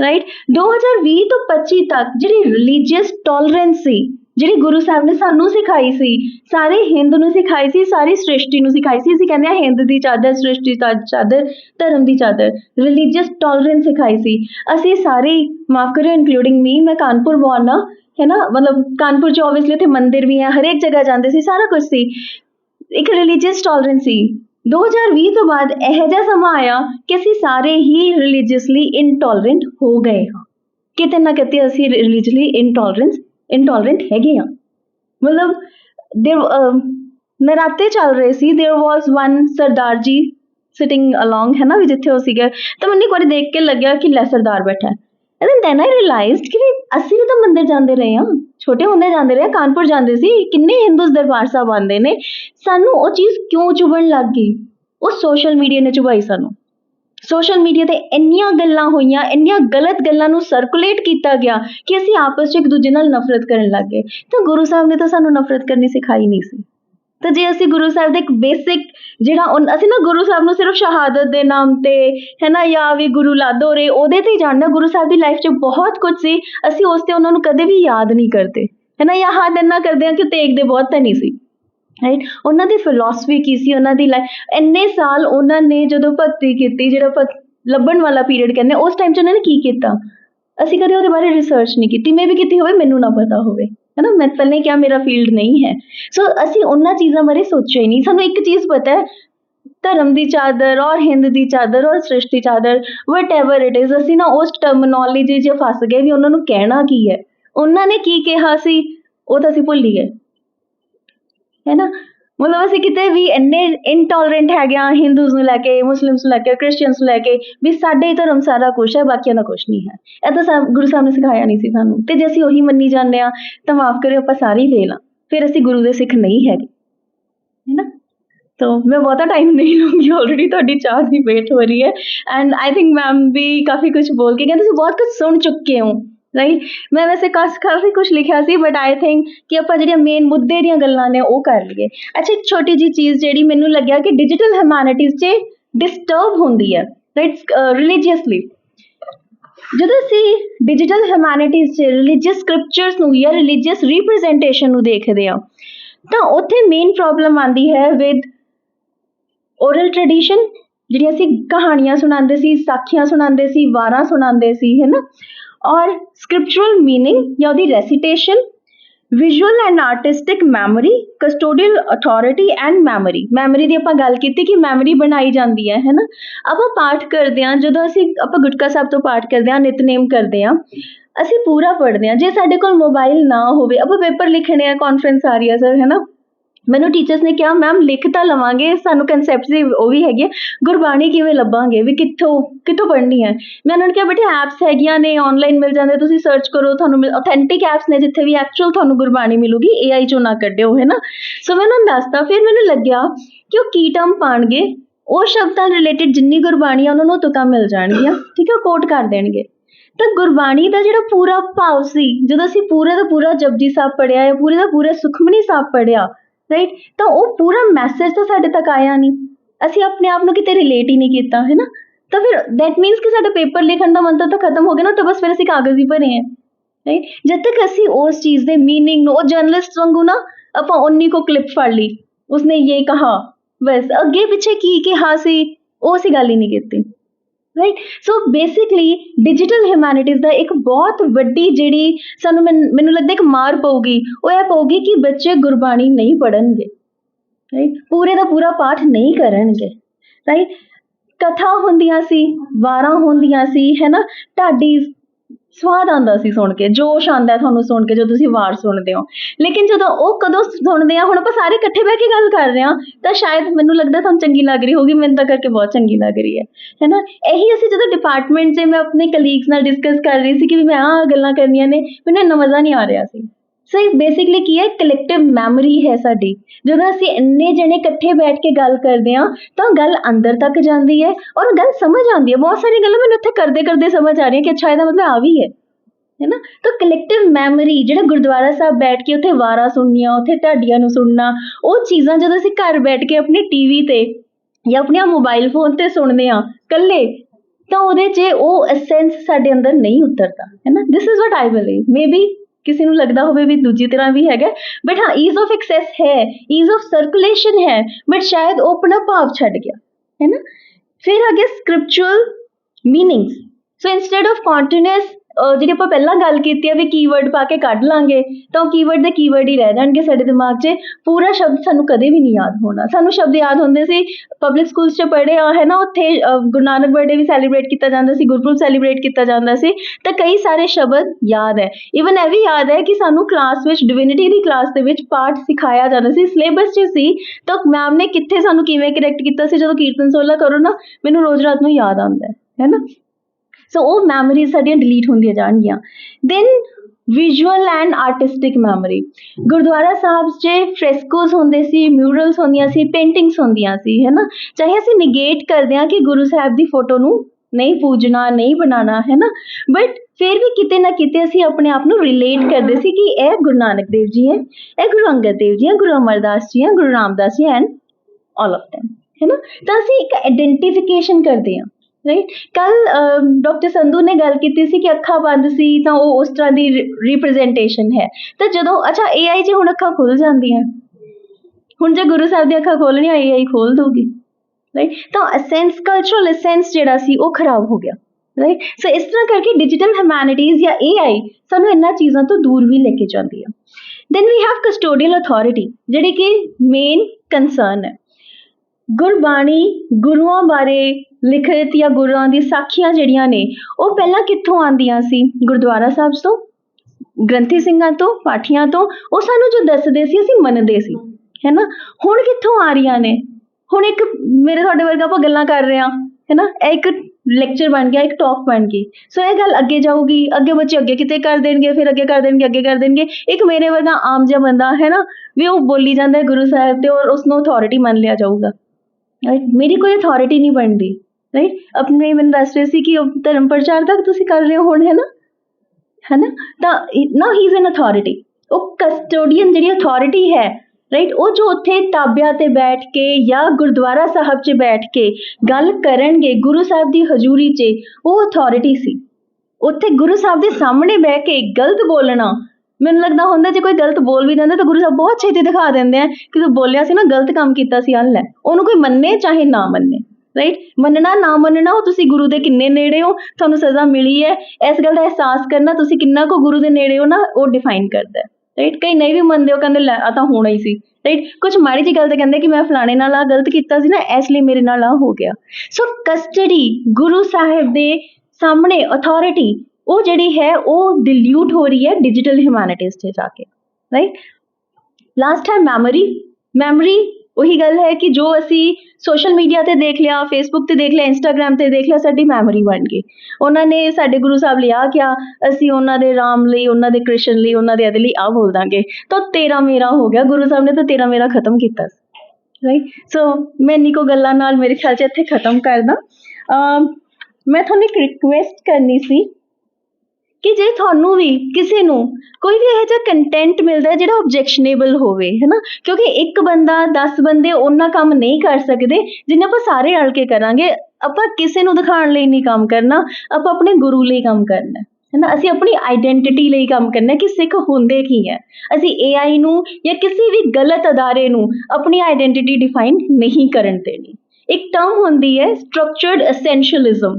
ਰਾਈਟ 2020 ਤੋਂ 25 ਤੱਕ ਜਿਹੜੀ ਰਿਲੀਜੀਅਸ ਟੋਲਰੈਂਸ ਸੀ, ਜਿਹੜੀ ਗੁਰੂ ਸਾਹਿਬ ਨੇ ਸਾਨੂੰ ਸਿਖਾਈ ਸੀ, ਸਾਰੇ ਹਿੰਦ ਨੂੰ ਸਿਖਾਈ ਸੀ, ਸਾਰੀ ਸ੍ਰਿਸ਼ਟੀ ਨੂੰ ਸਿਖਾਈ ਸੀ, ਅਸੀਂ ਕਹਿੰਦੇ ਆ ਹਿੰਦ ਦੀ ਚਾਦਰ, ਸ੍ਰਿਸ਼ਟੀ ਦਾ ਚਾਦਰ, ਧਰਮ ਦੀ ਚਾਦਰ ਰਿਲੀਜੀਅਸ ਟੋਲਰੈਂਸ ਸਿਖਾਈ ਸੀ। ਅਸੀਂ ਸਾਰੇ, ਮਾਫ ਕਰਿਓ ਇਨਕਲੂਡਿੰਗ ਮੀ ਮੈਂ ਕਾਨਪੁਰ ਬੋਰਨ ਹੈ ਨਾ? ਮਤਲਬ ਕਾਨਪੁਰ ਚ ਆਬਵੀਅਸਲੀ ਉੱਥੇ ਮੰਦਿਰ ਵੀ ਆ ਹਰੇਕ ਜਗ੍ਹਾ ਜਾਂਦੇ ਸੀ, ਸਾਰਾ ਕੁਝ ਸੀ। ਇੱਕ ਰਿਲੀਜੀਅਸ ਟੋਲਰੈਂਸ ਸੀ। 2020 ਤੋਂ ਬਾਅਦ ਇਹੋ ਜਿਹਾ ਸਮਾਂ ਆਇਆ ਕਿ ਅਸੀਂ ਸਾਰੇ ਹੀ ਰਿਲੀਜੀਅਸਲੀ ਇਨਟੋਲਰੈਂਟ ਹੋ ਗਏ ਹਾਂ ਕਿਤੇ ਨਾ ਕਿਤੇ ਅਸੀਂ ਰਿਲੀਜੀਅਸਲੀ ਇਨਟੋਲਰੈਂਸ ਇਨਟੋਲਰੈਂਟ ਹੈਗੇ ਹਾਂ ਮਤਲਬ ਦੇਰ ਨਰਾਤੇ ਚੱਲ ਰਹੇ ਸੀ there was one Sardar ji sitting along ਹੈ ਨਾ ਵੀ ਜਿੱਥੇ ਉਹ ਸੀਗੇ ਤਾਂ ਮੈਨੂੰ ਇੱਕ ਵਾਰੀ ਦੇਖ ਕੇ ਲੱਗਿਆ ਕਿ ਲੈ ਸਰਦਾਰ ਬੈਠਾ ਹੈ ਐਂਡ ਦੈਨ ਆਈ ਰਿਅਲਾਈਜ਼ਡ ਕਿ ਵੀ ਅਸੀਂ ਵੀ ਤਾਂ ਮੰਦਿਰ ਜਾਂਦੇ ਰਹੇ ਹਾਂ ਛੋਟੇ ਹੁੰਦੇ ਜਾਂਦੇ ਰਹੇ ਹਾਂ, ਕਾਨਪੁਰ ਜਾਂਦੇ ਸੀ ਕਿੰਨੇ ਹਿੰਦੂਸ ਦਰਬਾਰ ਸਾਹਿਬ ਆਉਂਦੇ ਨੇ ਸਾਨੂੰ ਉਹ ਚੀਜ਼ ਕਿਉਂ ਚੁਭਣ ਲੱਗ ਗਈ ਉਹ ਸੋਸ਼ਲ ਮੀਡੀਆ ਨੇ ਚੁਭਾਈ ਸਾਨੂੰ ਸੋਸ਼ਲ ਮੀਡੀਆ ਤੇ ਇੰਨੀਆਂ ਗੱਲਾਂ ਹੋਈਆਂ ਇੰਨੀਆਂ ਗਲਤ ਗੱਲਾਂ ਨੂੰ ਸਰਕੂਲੇਟ ਕੀਤਾ ਗਿਆ ਕਿ ਅਸੀਂ ਆਪਸ 'ਚ ਇੱਕ ਦੂਜੇ ਨਾਲ ਨਫ਼ਰਤ ਕਰਨ ਲੱਗ ਗਏ ਤਾਂ ਗੁਰੂ ਸਾਹਿਬ ਨੇ ਤਾਂ ਸਾਨੂੰ ਨਫ਼ਰਤ ਕਰਨੀ ਸਿਖਾਈ ਨਹੀਂ ਸੀ ਤਾਂ ਜੇ ਅਸੀਂ ਗੁਰੂ ਸਾਹਿਬ ਦੇ ਇੱਕ ਬੇਸਿਕ ਜਿਹੜਾ ਉਨ- ਅਸੀਂ ਨਾ ਗੁਰੂ ਸਾਹਿਬ ਨੂੰ ਸਿਰਫ ਸ਼ਹਾਦਤ ਦੇ ਨਾਮ ਤੇ, ਹੈ ਨਾ, ਜਾਂ ਵੀ ਗੁਰੂ ਲਾਧੋ ਰੇ, ਉਹਦੇ ਤੇ ਹੀ ਜਾਣਦੇ ਹਾਂ। ਗੁਰੂ ਸਾਹਿਬ ਦੀ ਲਾਈਫ 'ਚ ਬਹੁਤ ਕੁਝ ਸੀ। ਅਸੀਂ ਉਸ ਤੇ ਉਹਨਾਂ ਨੂੰ ਕਦੇ ਵੀ ਯਾਦ ਨਹੀਂ ਕਰਦੇ। ਹੈ ਨਾ, ਜਾਂ ਯਾਦ ਇੰਨਾ ਕਰਦੇ ਹਾਂ ਕਿ ਉਹ ਤੇਗ ਦੇ ਬਹੁਤ ਧਨੀ ਸੀ। ਰਾਈਟ ਉਹਨਾਂ ਦੀ ਫਿਲਾਸਫੀ ਕੀ ਸੀ? ਉਹਨਾਂ ਦੀ ਲਾਈਫ ਇੰਨੇ ਸਾਲ ਉਹਨਾਂ ਨੇ ਜਦੋਂ ਭਗਤੀ ਕੀਤੀ, ਜਿਹੜਾ ਭਗ- ਲੱਭਣ ਵਾਲਾ ਪੀਰੀਅਡ ਕਹਿੰਦੇ ਉਸ ਟਾਈਮ 'ਚ ਉਹਨਾਂ ਨੇ ਕੀ ਕੀਤਾ? ਅਸੀਂ ਕਦੇ ਉਹਦੇ ਬਾਰੇ ਰਿਸਰਚ ਨਹੀਂ ਕੀਤੀ। ਮੈਂ ਵੀ ਕੀਤੀ ਹੋਵੇ, ਮੈਨੂੰ ਨਾ ਪਤਾ ਹੋਵੇ। ਹੈ ਨਾ ਮੈਂ ਪਹਿਲੇ ਕਿਹਾ ਮੇਰਾ ਫੀਲਡ ਨਹੀਂ ਹੈ। ਸੋ ਅਸੀਂ ਉਹਨਾਂ ਚੀਜ਼ਾਂ ਬਾਰੇ ਸੋਚਿਆ ਹੀ ਨਹੀਂ। ਸਾਨੂੰ ਇੱਕ ਚੀਜ਼ ਪਤਾ ਹੈ, ਧਰਮ ਦੀ ਚਾਦਰ ਔਰ ਹਿੰਦ ਦੀ ਚਾਦਰ ਔਰ ਸ੍ਰਿਸ਼ਟੀ ਚਾਦਰ ਵਟ ਐਵਰ ਇਟ ਇਜ਼ ਅਸੀਂ ਨਾ ਉਸ ਟਰਮਨੋਲੋਜੀ 'ਚ ਫਸ ਗਏ ਵੀ ਉਹਨਾਂ ਨੂੰ ਕਹਿਣਾ ਕੀ ਹੈ। ਉਹਨਾਂ ਨੇ ਕੀ ਕਿਹਾ ਸੀ? ਉਹ ਤਾਂ ਅਸੀਂ ਭੁੱਲ ਹੀ ਗਏ। ਹੈ ਨਾ? ਮਤਲਬ ਅਸੀਂ ਕਿਤੇ ਵੀ ਇੰਨੇ ਇਨਟੋਲਰੈਂਟ ਹੈਗੇ ਆ ਹਿੰਦੂਜ਼ ਨੂੰ ਲੈ ਕੇ ਮੁਸਲਿਮਸ ਨੂੰ ਲੈ ਕੇ ਕ੍ਰਿਸਚੀਅਨਸ ਨੂੰ ਲੈ ਕੇ, ਵੀ ਸਾਡੇ ਧਰਮ ਸਾਰਾ ਕੁਝ ਹੈ, ਬਾਕੀਆਂ ਦਾ ਕੁਝ ਨਹੀਂ ਹੈ। ਇਹ ਤਾਂ ਸਭ ਗੁਰੂ ਸਾਹਿਬ ਨੇ ਸਿਖਾਇਆ ਨਹੀਂ ਸੀ ਸਾਨੂੰ। ਤੇ ਜੇ ਅਸੀਂ ਉਹੀ ਮੰਨੀ ਜਾਂਦੇ ਆ ਤਾਂ ਮਾਫ ਕਰਿਓ, ਆਪਾਂ ਸਾਰੇ ਹੀ ਫੇਲ ਆ ਫਿਰ ਅਸੀਂ ਗੁਰੂ ਦੇ ਸਿੱਖ ਨਹੀਂ ਹੈਗੇ। ਹੈਨਾ ਤੋ ਮੈਂ ਬਹੁਤਾ ਟਾਈਮ ਨਹੀਂ ਲਊਂਗੀ ਆਲਰੇਡੀ ਤੁਹਾਡੀ ਚਾਹ ਦੀ ਵੇਟ ਹੋ ਰਹੀ ਹੈ। ਐਂਡ ਆਈ ਥਿੰਕ ਮੈਮ ਵੀ ਕਾਫੀ ਕੁਝ ਬੋਲ ਕੇ ਕਹਿੰਦੇ, ਤੁਸੀਂ ਬਹੁਤ ਕੁਝ ਸੁਣ ਚੁੱਕੇ ਹੋ। ਰਾਈਟ ਮੈਂ ਵੈਸੇ ਕਾਸ, ਕਾਫੀ ਕੁਝ ਲਿਖਿਆ ਸੀ ਬਟ ਆਈ ਥਿੰਕ ਕਿ ਆਪਾਂ ਜਿਹੜੀਆਂ ਮੇਨ ਮੁੱਦੇ ਦੀਆਂ ਗੱਲਾਂ ਨੇ, ਉਹ ਕਰ ਲਈਏ। ਅੱਛਾ, ਇੱਕ ਛੋਟੀ ਜੀ ਚੀਜ਼ ਜਿਹੜੀ ਮੈਨੂੰ ਲੱਗਿਆ ਕਿ ਡਿਜੀਟਲ ਹਿਊਮੈਨਿਟੀਜ਼ 'ਚ ਡਿਸਟਰਬ ਹੁੰਦੀ ਹੈ ਰਾਈਟ ਰਿਲੀਜੀਅਸਲੀ ਜਦੋਂ ਅਸੀਂ ਡਿਜੀਟਲ ਹਿਊਮੈਨਿਟੀਜ਼ 'ਚ ਰਿਲੀਜੀਅਸ ਸਕ੍ਰਿਪਚਰਸ ਨੂੰ ਜਾਂ ਰਿਲੀਜੀਅਸ ਰਿਪਰੈਜ਼ੈਂਟੇਸ਼ਨ ਨੂੰ ਦੇਖਦੇ ਆ ਤਾਂ ਉੱਥੇ ਮੇਨ ਪ੍ਰੋਬਲਮ ਆਉਂਦੀ ਹੈ ਵਿਦ ਓਰਲ ਟ੍ਰੈਡੀਸ਼ਨ ਜਿਹੜੀਆਂ ਅਸੀਂ ਕਹਾਣੀਆਂ ਸੁਣਾਉਂਦੇ ਸੀ, ਸਾਖੀਆਂ ਸੁਣਾਉਂਦੇ ਸੀ, ਵਾਰਾਂ ਸੁਣਾਉਂਦੇ ਸੀ, ਹੈ ਨਾ ਔਰ ਸਕ੍ਰਿਪਚੁਰਲ ਮੀਨਿੰਗ ਜਾਂ ਉਹਦੀ recitation visual and artistic memory custodial authority and memory memory ਦੀ ਆਪਾਂ ਗੱਲ ਕੀਤੀ ਕਿ ਮੈਮਰੀ ਬਣਾਈ ਜਾਂਦੀ ਹੈ ਹੈ ਨਾ? ਆਪਾਂ ਪਾਠ ਕਰਦੇ ਹਾਂ, ਜਦੋਂ ਅਸੀਂ ਆਪਾਂ ਗੁਟਕਾ ਸਾਹਿਬ ਤੋਂ ਪਾਠ ਕਰਦੇ ਹਾਂ, ਨਿਤਨੇਮ ਕਰਦੇ ਹਾਂ, ਅਸੀਂ ਪੂਰਾ ਪੜ੍ਹਦੇ ਹਾਂ। ਜੇ ਸਾਡੇ ਕੋਲ ਮੋਬਾਈਲ ਨਾ ਹੋਵੇ, ਆਪਾਂ ਪੇਪਰ ਲਿਖਣੇ ਆ ਕਾਨਫਰੰਸ ਆ ਰਹੀ ਹੈ ਸਰ ਹੈ ਨਾ? ਮੈਨੂੰ ਟੀਚਰਸ ਨੇ ਕਿਹਾ ਮੈਮ ਲਿਖ ਤਾਂ ਲਵਾਂਗੇ, ਸਾਨੂੰ ਕਨਸੈਪਟਸ ਦੀ ਉਹ ਵੀ ਹੈਗੀ ਹੈ। ਗੁਰਬਾਣੀ ਕਿਵੇਂ ਲੱਭਾਂਗੇ? ਵੀ ਕਿੱਥੋਂ ਕਿੱਥੋਂ ਪੜ੍ਹਨੀ ਹੈ? ਮੈਂ ਉਹਨਾਂ ਨੂੰ ਕਿਹਾ, ਬੇਟੇ ਐਪਸ ਹੈਗੀਆਂ ਨੇ ਆਨਲਾਈਨ ਮਿਲ ਜਾਂਦੇ, ਤੁਸੀਂ ਸਰਚ ਕਰੋ, ਤੁਹਾਨੂੰ ਆਥੈਂਟਿਕ ਐਪਸ ਨੇ ਜਿੱਥੇ ਵੀ ਐਕਚੁਅਲ ਤੁਹਾਨੂੰ ਗੁਰਬਾਣੀ ਮਿਲੂਗੀ AI ਚੋਂ ਨਾ ਕੱਢਿਓ, ਹੈ ਨਾ? ਸੋ ਮੈਂ ਉਹਨਾਂ ਨੂੰ ਦੱਸਤਾ, ਫਿਰ ਮੈਨੂੰ ਲੱਗਿਆ ਕਿ ਉਹ ਕੀ ਟਰਮ ਪਾਣਗੇ, ਉਹ ਸ਼ਬਦਾਂ ਰਿਲੇਟਡ ਜਿੰਨੀ ਗੁਰਬਾਣੀ ਆ, ਉਹਨਾਂ ਨੂੰ ਤੁਕਾਂ ਮਿਲ ਜਾਣਗੀਆਂ, ਠੀਕ ਹੈ ਕੋਟ ਕਰ ਦੇਣਗੇ। ਤਾਂ ਗੁਰਬਾਣੀ ਦਾ ਜਿਹੜਾ ਪੂਰਾ ਭਾਵ ਸੀ, ਜਦੋਂ ਅਸੀਂ ਪੂਰਾ ਦਾ ਪੂਰਾ ਜਪਜੀ ਸਾਹਿਬ ਪੜਿਆ ਜਾਂ ਪੂਰੇ ਦਾ ਪੂਰਾ ਸੁਖਮਨੀ ਸਾਹਿਬ ਪੜਿਆ ਰਾਈਟ ਤਾਂ ਉਹ ਪੂਰਾ ਮੈਸੇਜ ਤਾਂ ਸਾਡੇ ਤੱਕ ਆਇਆ ਨਹੀਂ ਅਸੀਂ ਆਪਣੇ ਆਪ ਨੂੰ ਕਿਤੇ ਰਿਲੇਟ ਹੀ ਨਹੀਂ ਕੀਤਾ ਹੈ ਨਾ ਤਾਂ ਫਿਰ ਦੈਟ ਮੀਨਸ ਕਿ ਸਾਡਾ ਪੇਪਰ ਲਿਖਣ ਦਾ ਮੰਤਵ ਤਾਂ ਖਤਮ ਹੋ ਗਿਆ ਨਾ ਤਾਂ ਬਸ ਫਿਰ ਅਸੀਂ ਕਾਗਜ਼ ਹੀ ਭਰੇ ਹੈ ਰਾਈਟ ਜਦ ਤੱਕ ਅਸੀਂ ਉਸ ਚੀਜ਼ ਦੇ मीनिंग ਨੂੰ ਉਹ ਜਰਨਲਿਸਟ ਵਾਂਗੂ ਨਾ ਆਪਾਂ ਉਨੀ ਕੋ ਕਲਿੱਪ ਫੜ ਲਈ ਉਸਨੇ ਇਹ ਕਹਾ ਬਸ ਅੱਗੇ ਪਿੱਛੇ ਕੀ ਕਿਹਾ ਸੀ ਉਹ ਅਸੀਂ ਗੱਲ ਹੀ ਨਹੀਂ ਕੀਤੀ Right so basically digital humanities ਦਾ ਇੱਕ ਬਹੁਤ ਵੱਡੀ ਜਿਹੜੀ ਸਾਨੂੰ ਮੈਨ- ਮੈਨੂੰ ਲੱਗਦਾ ਇੱਕ ਮਾਰ ਪਊਗੀ, ਉਹ ਇਹ ਪਊਗੀ ਕਿ ਬੱਚੇ ਗੁਰਬਾਣੀ ਨਹੀਂ ਪੜ੍ਹਨਗੇ। ਰਾਈਟ ਪੂਰੇ ਦਾ ਪੂਰਾ ਪਾਠ ਨਹੀਂ ਕਰਨਗੇ। ਰਾਈਟ ਕਥਾ ਹੁੰਦੀਆਂ ਸੀ, ਵਾਰਾਂ ਹੁੰਦੀਆਂ ਸੀ, ਹੈ ਨਾ? ਢਾਡੀ ਸਵਾਦ ਆਉਂਦਾ ਸੀ ਸੁਣ ਕੇ, ਜੋਸ਼ ਆਉਂਦਾ ਤੁਹਾਨੂੰ ਸੁਣ ਕੇ ਜਦੋਂ ਤੁਸੀਂ ਵਾਰ ਸੁਣਦੇ ਹੋ। ਲੇਕਿਨ ਜਦੋਂ ਉਹ ਕਦੋਂ ਸੁਣਦੇ ਆ, ਹੁਣ ਆਪਾਂ ਸਾਰੇ ਇਕੱਠੇ ਬਹਿ ਕੇ ਗੱਲ ਕਰ ਰਹੇ ਹਾਂ, ਤਾਂ ਸ਼ਾਇਦ ਮੈਨੂੰ ਲੱਗਦਾ ਤੁਹਾਨੂੰ ਚੰਗੀ ਲੱਗ ਰਹੀ ਹੋਗੀ ਮੈਨੂੰ ਤਾਂ ਕਰਕੇ ਬਹੁਤ ਚੰਗੀ ਲੱਗ ਰਹੀ ਹੈ। ਹੈ ਇਹੀ ਅਸੀਂ ਜਦੋਂ ਡਿਪਾਰਟਮੈਂਟ 'ਚ ਮੈਂ ਆਪਣੇ ਕਲੀਗਸ ਨਾਲ ਡਿਸਕਸ ਕਰ ਰਹੀ ਸੀ ਕਿ ਮੈਂ ਆਹ ਗੱਲਾਂ ਕਰਨੀਆਂ ਨੇ, ਮੈਨੂੰ ਇੰਨਾ ਮਜ਼ਾ ਨਹੀਂ ਆ ਰਿਹਾ ਸੀ। ਸੋ ਇਹ ਬੇਸਿਕਲੀ ਕੀ ਹੈ? ਕਲੈਕਟਿਵ ਮੈਮਰੀ ਹੈ ਸਾਡੀ। ਜਦੋਂ ਅਸੀਂ ਇੰਨੇ ਜਣੇ ਇਕੱਠੇ ਬੈਠ ਕੇ ਗੱਲ ਕਰਦੇ ਹਾਂ, ਤਾਂ ਗੱਲ ਅੰਦਰ ਤੱਕ ਜਾਂਦੀ ਹੈ ਔਰ ਗੱਲ ਸਮਝ ਆਉਂਦੀ ਹੈ। ਬਹੁਤ ਸਾਰੀਆਂ ਗੱਲਾਂ ਮੈਨੂੰ ਉੱਥੇ ਕਰਦੇ ਕਰਦੇ ਸਮਝ ਆ ਰਹੀਆਂ ਕਿ ਅੱਛਾ, ਇਹਦਾ ਮਤਲਬ ਆ ਵੀ ਹੈ। ਹੈ ਨਾ? ਤਾਂ ਕਲੈਕਟਿਵ ਮੈਮਰੀ ਜਿਹੜਾ ਗੁਰਦੁਆਰਾ ਸਾਹਿਬ ਬੈਠ ਕੇ ਉੱਥੇ ਵਾਰਾਂ ਸੁਣਨੀਆਂ, ਉੱਥੇ ਢਾਡੀਆਂ ਨੂੰ ਸੁਣਨਾ, ਉਹ ਚੀਜ਼ਾਂ ਜਦੋਂ ਅਸੀਂ ਘਰ ਬੈਠ ਕੇ ਆਪਣੇ ਟੀਵੀ ਤੇ ਜਾਂ ਆਪਣੇ ਮੋਬਾਈਲ ਫੋਨ ਤੇ ਸੁਣਦੇ ਆ ਇਕੱਲੇ, ਤਾਂ ਉਹਦੇ 'ਚ ਉਹ ਐਸੈਂਸ ਸਾਡੇ ਅੰਦਰ ਨਹੀਂ ਉਤਰਦਾ। ਹੈ ਨਾ? This is what I believe maybe ਕਿਸੇ ਨੂੰ ਲੱਗਦਾ ਹੋਵੇ ਵੀ ਦੂਜੀ ਤਰ੍ਹਾਂ ਵੀ ਹੈਗਾ। ਬਟ ਹਾਂ ਈਜ਼ ਆਫ ਐਕਸੈਸ ਹੈ ਈਜ਼ ਆਫ ਸਰਕੂਲੇਸ਼ਨ ਹੈ ਬਟ ਸ਼ਾਇਦ ਉਹ ਆਪਣਾ ਭਾਵ ਛੱਡ ਗਿਆ, ਹੈ ਨਾ? ਫਿਰ ਆ ਗਿਆ scriptural meanings so instead of continuous ਜਿਹੜੀ ਆਪਾਂ ਪਹਿਲਾਂ ਗੱਲ ਕੀਤੀ ਹੈ ਵੀ ਕੀਵਰਡ ਪਾ ਕੇ ਕੱਢ ਲਾਂਗੇ, ਤਾਂ ਉਹ ਕੀਵਰਡ ਦੇ ਕੀਵਰਡ ਹੀ ਰਹਿ ਜਾਣਗੇ ਸਾਡੇ ਦਿਮਾਗ 'ਚ। ਪੂਰਾ ਸ਼ਬਦ ਸਾਨੂੰ ਕਦੇ ਵੀ ਨਹੀਂ ਯਾਦ ਹੋਣਾ। ਸਾਨੂੰ ਸ਼ਬਦ ਯਾਦ ਹੁੰਦੇ ਸੀ ਪਬਲਿਕ ਸਕੂਲਸ 'ਚ ਪੜ੍ਹੇ ਆ, ਹੈ ਨਾ? ਉੱਥੇ ਗੁਰੂ ਨਾਨਕ ਬਰਥਡੇ ਵੀ ਸੈਲੀਬ੍ਰੇਟ ਕੀਤਾ ਜਾਂਦਾ ਸੀ, ਗੁਰਪੁਰਬ ਸੈਲੀਬ੍ਰੇਟ ਕੀਤਾ ਜਾਂਦਾ ਸੀ, ਤਾਂ ਕਈ ਸਾਰੇ ਸ਼ਬਦ ਯਾਦ ਹੈ। ਇਵਨ ਇਹ ਵੀ ਯਾਦ ਹੈ ਕਿ ਸਾਨੂੰ ਕਲਾਸ ਵਿੱਚ ਡਿਵਿਨਿਟੀ ਦੀ ਕਲਾਸ ਦੇ ਵਿੱਚ ਪਾਠ ਸਿਖਾਇਆ ਜਾਂਦਾ ਸੀ ਸਿਲੇਬਸ 'ਚ ਸੀ। ਤਾਂ ਮੈਮ ਨੇ ਕਿੱਥੇ ਸਾਨੂੰ ਕਿਵੇਂ ਕਰੈਕਟ ਕੀਤਾ ਸੀ? ਜਦੋਂ ਕੀਰਤਨ ਸੋਲਾ ਕਰੋ ਨਾ, ਮੈਨੂੰ ਰੋਜ਼ ਰਾਤ ਨੂੰ ਯਾਦ ਆਉਂਦਾ ਹੈ ਹੈ ਨਾ? ਸੋ ਉਹ ਮੈਮਰੀਜ਼ ਸਾਡੀਆਂ ਡਿਲੀਟ ਹੁੰਦੀਆਂ ਜਾਣਗੀਆਂ। Then visual and artistic memory Gurdwara Sahib 'ਚ ਫ੍ਰੈਸਕੋਸ ਹੁੰਦੇ ਸੀ ਮਿਊਰਲਸ ਹੁੰਦੀਆਂ ਸੀ ਪੇਂਟਿੰਗਸ ਹੁੰਦੀਆਂ ਸੀ ਹੈ ਨਾ ਚਾਹੇ ਅਸੀਂ ਨਿਗੇਟ ਕਰਦੇ ਹਾਂ ਕਿ ਗੁਰੂ ਸਾਹਿਬ ਦੀ ਫੋਟੋ ਨੂੰ ਨਹੀਂ ਪੂਜਣਾ, ਨਹੀਂ ਬਣਾਉਣਾ ਹੈ ਨਾ ਬਟ ਫਿਰ ਵੀ ਕਿਤੇ ਨਾ ਕਿਤੇ ਅਸੀਂ ਆਪਣੇ ਆਪ ਨੂੰ ਰਿਲੇਟ ਕਰਦੇ ਸੀ ਕਿ ਇਹ ਗੁਰੂ ਨਾਨਕ ਦੇਵ ਜੀ ਹੈ, ਇਹ ਗੁਰੂ ਅੰਗਦ ਦੇਵ ਜੀ ਹੈ, ਗੁਰੂ ਅਮਰਦਾਸ ਜੀ ਹੈ, Guru Ramdas ji and all of them ਹੈ ਨਾ ਤਾਂ ਅਸੀਂ ਇੱਕ ਆਇਡੈਂਟੀਫਿਕੇਸ਼ਨ ਕਰਦੇ ਹਾਂ। ਰਾਈਟ ਕੱਲ ਡਾਕਟਰ ਸੰਧੂ ਨੇ ਗੱਲ ਕੀਤੀ ਸੀ ਕਿ ਅੱਖਾਂ ਬੰਦ ਸੀ ਤਾਂ ਉਹ ਉਸ ਤਰ੍ਹਾਂ ਦੀ ਰਿਪਰੈਜ਼ੈਂਟੇਸ਼ਨ ਹੈ। ਤਾਂ ਜਦੋਂ, ਅੱਛਾ AI 'ਚ ਹੁਣ ਅੱਖਾਂ ਖੁੱਲ ਜਾਂਦੀਆਂ, ਹੁਣ ਜੇ ਗੁਰੂ ਸਾਹਿਬ ਦੀਆਂ ਅੱਖਾਂ ਖੋਲਣੀਆਂ AI ਖੋਲ ਦਊਗੀ। ਰਾਈਟ ਤਾਂ ਅਸੈਂਸ ਕਲਚਰਲ ਅਸੈਂਸ ਜਿਹੜਾ ਸੀ, ਉਹ ਖਰਾਬ ਹੋ ਗਿਆ। ਰਾਈਟ ਸੋ ਇਸ ਤਰ੍ਹਾਂ ਕਰਕੇ ਡਿਜੀਟਲ ਹਿਊਮੈਨਿਟੀਜ਼ ਜਾਂ AI ਸਾਨੂੰ ਇਹਨਾਂ ਚੀਜ਼ਾਂ ਤੋਂ ਦੂਰ ਵੀ ਲੈ ਕੇ ਜਾਂਦੀ ਆ। Then we have custodial authority ਜਿਹੜੀ ਕਿ ਮੇਨ ਕੰਸਰਨ ਹੈ। ਗੁਰਬਾਣੀ ਗੁਰੂਆਂ ਬਾਰੇ ਲਿਖਤ ਜਾਂ ਗੁਰੂਆਂ ਦੀ ਸਾਖੀਆਂ ਜਿਹੜੀਆਂ ਨੇ, ਉਹ ਪਹਿਲਾਂ ਕਿੱਥੋਂ ਆਉਂਦੀਆਂ ਸੀ? ਗੁਰਦੁਆਰਾ ਸਾਹਿਬ ਤੋਂ, ਗ੍ਰੰਥੀ ਸਿੰਘਾਂ ਤੋਂ, ਪਾਠੀਆਂ ਤੋਂ, ਉਹ ਸਾਨੂੰ ਜੋ ਦੱਸਦੇ ਸੀ, ਅਸੀਂ ਮੰਨਦੇ ਸੀ। ਹੈ ਨਾ ਹੁਣ ਕਿੱਥੋਂ ਆ ਰਹੀਆਂ ਨੇ? ਹੁਣ ਇੱਕ ਮੇਰੇ ਤੁਹਾਡੇ ਵਰਗਾ ਆਪਾਂ ਗੱਲਾਂ ਕਰ ਰਹੇ ਹਾਂ ਹੈ ਨਾ ਇਹ ਇੱਕ ਲੈਕਚਰ ਬਣ ਗਿਆ, ਇੱਕ ਟਾਕ ਬਣ ਗਈ। ਸੋ ਇਹ ਗੱਲ ਅੱਗੇ ਜਾਊਗੀ, ਅੱਗੇ ਬੱਚੇ ਅੱਗੇ ਕਿਤੇ ਕਰ ਦੇਣਗੇ, ਫਿਰ ਅੱਗੇ ਕਰ ਦੇਣਗੇ, ਅੱਗੇ ਕਰ ਦੇਣਗੇ। ਇੱਕ ਮੇਰੇ ਵਰਗਾ ਆਮ ਜਿਹਾ ਬੰਦਾ ਹੈ ਨਾ ਵੀ ਉਹ ਬੋਲੀ ਜਾਂਦਾ ਹੈ ਗੁਰੂ ਸਾਹਿਬ ਤੇ ਔਰ ਉਸ ਨੂੰ ਅਥਾਰਟੀ ਮੰਨ ਲਿਆ ਜਾਊਗਾ। ਰਾਈਟ ਮੇਰੀ ਕੋਈ ਅਥਾਰਟੀ ਨਹੀਂ ਬਣਦੀ ਰਾਈਟ ਆਪਣੇ ਮੈਨੂੰ ਦੱਸ ਰਹੇ ਸੀ ਕਿ ਉਹ ਧਰਮ ਪ੍ਰਚਾਰ ਤੱਕ ਤੁਸੀਂ ਕਰ ਰਹੇ ਹੋ ਹੁਣ ਹੈ ਨਾ ਹੈ ਨਾ ਤਾਂ ਨਾ ਹੀ ਇਜ਼ ਐਨ ਅਥਾਰਟੀ ਉਹ ਕਸਟੋਡੀਅਨ ਜਿਹੜੀ ਅਥਾਰਟੀ ਹੈ ਰਾਈਟ ਉਹ ਜੋ ਉੱਥੇ ਤਾਬਿਆਂ ਤੇ ਬੈਠ ਕੇ ਜਾਂ ਗੁਰਦੁਆਰਾ ਸਾਹਿਬ 'ਚ ਬੈਠ ਕੇ ਗੱਲ ਕਰਨਗੇ ਗੁਰੂ ਸਾਹਿਬ ਦੀ ਹਜ਼ੂਰੀ 'ਚ ਉਹ ਅਥਾਰਟੀ ਸੀ ਉੱਥੇ ਗੁਰੂ ਸਾਹਿਬ ਦੇ ਸਾਹਮਣੇ ਬਹਿ ਕੇ ਗਲਤ ਬੋਲਣਾ ਮੈਨੂੰ ਲੱਗਦਾ ਹੁੰਦਾ ਜੇ ਕੋਈ ਗਲਤ ਬੋਲ ਵੀ ਦਿੰਦਾ ਤਾਂ ਗੁਰੂ ਸਾਹਿਬ ਬਹੁਤ ਛੇਤੀ ਦਿਖਾ ਦਿੰਦੇ ਆ ਕਿ ਤੂੰ ਬੋਲਿਆ ਸੀ ਨਾ, ਗਲਤ ਕੰਮ ਕੀਤਾ ਸੀ ਹੱਲ ਹੈ ਉਹਨੂੰ ਕੋਈ ਮੰਨੇ ਚਾਹੇ ਨਾ ਮੰਨੇ ਰਾਈਟ ਮੰਨਣਾ, ਨਾ ਮੰਨਣਾ, ਉਹ ਤੁਸੀਂ ਗੁਰੂ ਦੇ ਕਿੰਨੇ ਨੇੜੇ ਹੋ, ਤੁਹਾਨੂੰ ਸਜ਼ਾ ਮਿਲੀ ਹੈ। ਇਸ ਗੱਲ ਦਾ ਅਹਿਸਾਸ ਕਰਨਾ, ਤੁਸੀਂ ਕਿੰਨਾ ਕੋ ਗੁਰੂ ਦੇ ਨੇੜੇ ਹੋ ਨਾ, ਉਹ ਡਿਫਾਈਨ ਕਰਦਾ ਹੈ ਰਾਈਟ ਕਈ ਨਹੀਂ ਵੀ ਮੰਨਦੇ, ਉਹ ਕਹਿੰਦੇ, ਲੈ ਆ ਤਾਂ ਹੋਣਾ ਹੀ ਸੀ ਰਾਈਟ ਕੁਝ ਮਾੜੀ ਜੀ ਗੱਲ ਤੇ ਕਹਿੰਦੇ ਕਿ ਮੈਂ ਫਲਾਣੇ ਨਾਲ ਆ ਗਲਤ ਕੀਤਾ ਸੀ ਨਾ, ਇਸ ਲਈ ਮੇਰੇ ਨਾਲ ਆ ਹੋ ਗਿਆ। ਸੋ ਕਸਟਡੀ ਗੁਰੂ ਸਾਹਿਬ ਦੇ ਸਾਹਮਣੇ ਅਥਾਰਟੀ ਉਹ ਜਿਹੜੀ ਹੈ, ਉਹ ਡਿਲੂਟ ਹੋ ਰਹੀ ਹੈ ਡਿਜੀਟਲ ਹਿਊਮੈਨਿਟੀਜ਼ ਤੇ ਜਾ ਕੇ ਰਾਈਟ ਲਾਸਟ ਹੈ ਮੈਮਰੀ ਮੈਮਰੀ ਉਹੀ ਗੱਲ ਹੈ ਕਿ ਜੋ ਅਸੀਂ ਸੋਸ਼ਲ ਮੀਡੀਆ ਤੇ ਦੇਖ ਲਿਆ ਫੇਸਬੁੱਕ ਤੇ ਦੇਖ ਲਿਆ ਇੰਸਟਾਗ੍ਰam ਤੇ ਦੇਖ ਲਿਆ, ਸਾਡੀ ਮੈਮਰੀ ਬਣ ਗਈ। ਉਹਨਾਂ ਨੇ ਸਾਡੇ ਗੁਰੂ ਸਾਹਿਬ ਲਈ ਆ ਕਿਹਾ ਅਸੀਂ ਉਹਨਾਂ ਦੇ ਰਾਮ ਲਈ, ਉਹਨਾਂ ਦੇ ਕ੍ਰਿਸ਼ਨ ਲਈ, ਉਹਨਾਂ ਦੇ ਇਹਦੇ ਲਈ ਆ ਬੋਲ ਦਾਂਗੇ। ਤਾਂ ਤੇਰਾ ਮੇਰਾ ਹੋ ਗਿਆ, ਗੁਰੂ ਸਾਹਿਬ ਨੇ ਤਾਂ ਤੇਰਾ ਮੇਰਾ ਖਤਮ ਕੀਤਾ ਰਾਈਟ ਸੋ ਮੈਂ ਇੰਨੀ ਕੋ ਗੱਲਾਂ ਨਾਲ ਮੇਰੇ ਖਿਆਲ 'ਚ ਇੱਥੇ ਖਤਮ ਕਰਦਾ। ਮੈਂ ਤੁਹਾਨੂੰ ਇੱਕ ਰਿਕੁਐਸਟ ਕਰਨੀ ਸੀ ਕਿ ਜੇ ਤੁਹਾਨੂੰ ਵੀ ਕਿਸੇ ਨੂੰ ਕੋਈ ਵੀ ਇਹੋ ਜਿਹਾ ਕੰਟੈਂਟ ਮਿਲਦਾ ਜਿਹੜਾ ਆਬਜੈਕਸ਼ਨੇਬਲ ਹੋਵੇ ਹੈ ਨਾ ਕਿਉਂਕਿ ਇੱਕ ਬੰਦਾ 10 ਬੰਦੇ ਉਹਨਾਂ ਕੰਮ ਨਹੀਂ ਕਰ ਸਕਦੇ ਜਿੰਨੇ ਆਪਾਂ ਸਾਰੇ ਰਲ ਕੇ ਕਰਾਂਗੇ। ਆਪਾਂ ਕਿਸੇ ਨੂੰ ਦਿਖਾਉਣ ਲਈ ਨਹੀਂ ਕੰਮ ਕਰਨਾ, ਆਪਾਂ ਆਪਣੇ ਗੁਰੂ ਲਈ ਕੰਮ ਕਰਨਾ ਹੈ ਨਾ ਅਸੀਂ ਆਪਣੀ ਆਇਡੈਂਟੀਟੀ ਲਈ ਕੰਮ ਕਰਨਾ ਕਿ ਸਿੱਖ ਹੁੰਦੇ ਕੀ ਹੈ। ਅਸੀਂ AI ਨੂੰ ਜਾਂ ਕਿਸੇ ਵੀ ਗਲਤ ਅਦਾਰੇ ਨੂੰ ਆਪਣੀ ਆਇਡੈਂਟੀਟੀ ਡਿਫਾਈਨ ਨਹੀਂ ਕਰਨ ਦੇਣੀ। ਇੱਕ ਟਰਮ ਹੁੰਦੀ ਹੈ ਸਟਰਕਚਰਡ ਐਸੈਂਸ਼ੀਅਲਿਜ਼ਮ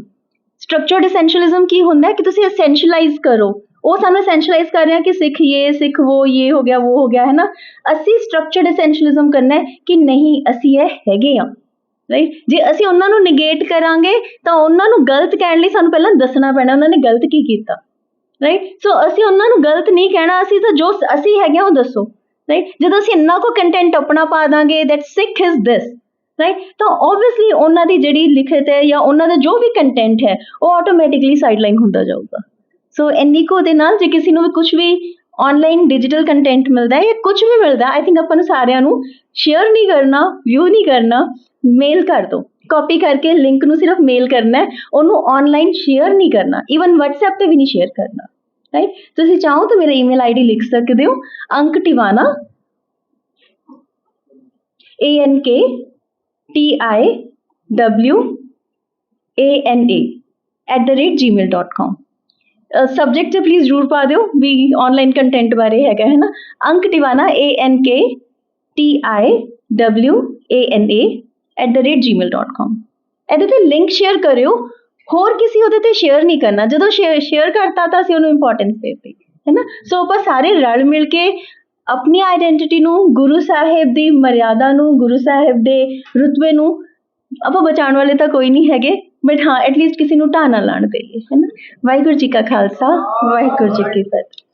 ਸਟਰਕਚਰਡ ਐਸੈਂਸ਼ੀਅਲਿਜ਼ਮ ਕੀ ਹੁੰਦਾ ਕਿ ਤੁਸੀਂ ਐਸੈਂਸ਼ੀਅਲਾਈਜ਼ ਕਰੋ। ਉਹ ਸਾਨੂੰ ਐਸੈਂਸ਼ੀਅਲਾਈਜ਼ ਕਰ ਰਹੇ ਕਿ ਸਿੱਖ ਇਹ ਸਿੱਖ ਉਹ ਇਹ ਹੋ ਗਿਆ ਉਹ ਹੋ ਗਿਆ, ਹੈ ਨਾ? ਅਸੀਂ ਸਟਰਕਚਰਡ ਐਸੈਂਸ਼ੀਅਲਿਜ਼ਮ ਕਰਨਾ ਹੈ ਕਿ ਨਹੀਂ, ਅਸੀਂ ਇਹ ਹੈਗੇ ਆ ਰਾਈਟ ਜੇ ਅਸੀਂ ਉਹਨਾਂ ਨੂੰ ਨਿਗੇਟ ਕਰਾਂਗੇ, ਤਾਂ ਉਹਨਾਂ ਨੂੰ ਗਲਤ ਕਹਿਣ ਲਈ ਸਾਨੂੰ ਪਹਿਲਾਂ ਦੱਸਣਾ ਪੈਣਾ, ਉਹਨਾਂ ਨੇ ਗਲਤ ਕੀ ਕੀਤਾ। ਰਾਈਟ ਸੋ ਅਸੀਂ ਉਹਨਾਂ ਨੂੰ ਗਲਤ ਨਹੀਂ ਕਹਿਣਾ, ਅਸੀਂ ਤਾਂ ਜੋ ਅਸੀਂ ਹੈਗੇ ਆ ਉਹ ਦੱਸੋ। ਰਾਈਟ ਜਦੋਂ ਅਸੀਂ ਇੰਨਾ ਕੋ ਕੰਟੈਂਟ ਆਪਣਾ ਪਾ ਦਾਂਗੇ that Sikh is this right ਤਾਂ ਆਬਵੀਅਸਲੀ ਉਹਨਾਂ ਦੀ ਜਿਹੜੀ ਲਿਖਤ ਹੈ ਜਾਂ ਉਹਨਾਂ ਦਾ ਜੋ ਵੀ ਕੰਟੈਂਟ ਹੈ, ਉਹ ਆਟੋਮੈਟਿਕਲੀ ਸਾਈਡਲਾਈਨ ਹੁੰਦਾ ਜਾਊਗਾ। ਸੋ ਇੰਨੀ ਕੋ ਦੇ ਨਾਲ ਜੇ ਕਿਸੇ ਨੂੰ ਵੀ ਕੁਝ ਵੀ ਆਨਲਾਈਨ ਡਿਜੀਟਲ ਕੰਟੈਂਟ ਮਿਲਦਾ ਹੈ ਜਾਂ ਕੁਝ ਵੀ ਮਿਲਦਾ ਆਈ ਥਿੰਕ ਆਪਾਂ ਨੂੰ ਸਾਰਿਆਂ ਨੂੰ ਸ਼ੇਅਰ ਨਹੀਂ ਕਰਨਾ ਵਿਊ ਨਹੀਂ ਕਰਨਾ ਮੇਲ ਕਰ ਦਿਓ। ਕਾਪੀ ਕਰਕੇ ਲਿੰਕ ਨੂੰ ਸਿਰਫ ਮੇਲ ਕਰਨਾ ਹੈ, ਉਹਨੂੰ ਆਨਲਾਈਨ ਸ਼ੇਅਰ ਨਹੀਂ ਕਰਨਾ ਈਵਨ WhatsApp ਤੇ ਵੀ ਨਹੀਂ ਸ਼ੇਅਰ ਕਰਨਾ। ਰਾਈਟ ਤੁਸੀਂ ਚਾਹੋ ਤਾਂ ਮੇਰਾ ਈਮੇਲ ਆਈਡੀ ਲਿਖ ਸਕਦੇ ਹੋ, Ank Tiwana A N K T I W A at A rate the rate gmail.com subject ਤੇ ਪਲੀਜ਼ ਜ਼ਰੂਰ ਪਾ ਦਿਓ ਵੀ ਆਨਲਾਈਨ ਕੰਟੈਂਟ ਬਾਰੇ ਹੈਗਾ ਹੈ ਨਾ ਅੰਕ Tiwana A N K T I W A N A at the rate gmail.com ਇਹਦੇ ਤੇ ਲਿੰਕ ਸ਼ੇਅਰ ਕਰਿਓ ਹੋਰ ਕਿਸੇ ਉਹਦੇ ਤੇ ਸ਼ੇਅਰ ਨਹੀਂ ਕਰਨਾ ਜਦੋਂ ਸ਼ੇਅਰ ਕਰਤਾ ਤਾਂ ਅਸੀਂ ਉਹਨੂੰ ਇੰਪੋਰਟੈਂਸ ਦੇਤੀ ਹੈ ਨਾ ਸੋ ਆਪਾਂ ਸਾਰੇ ਰਲ ਮਿਲ ਕੇ ਆਪਣੀ ਆਇਡੈਂਟੀਟੀ ਨੂੰ ਗੁਰੂ ਸਾਹਿਬ ਦੀ ਮਰਿਆਦਾ ਨੂੰ, ਗੁਰੂ ਸਾਹਿਬ ਦੇ ਰੁਤਬੇ ਨੂੰ ਆਪਾਂ ਬਚਾਉਣ ਵਾਲੇ ਤਾਂ ਕੋਈ ਨਹੀਂ ਹੈਗੇ ਬਟ ਹਾਂ ਐਟਲੀਸਟ ਕਿਸੇ ਨੂੰ ਢਾਹ ਨਾ ਲਾਣ ਦੇਈਏ, ਹੈ ਨਾ? ਵਾਹਿਗੁਰੂ ਜੀ ਕਾ ਖਾਲਸਾ, ਵਾਹਿਗੁਰੂ ਜੀ ਕੀ ਫਤਿਹ।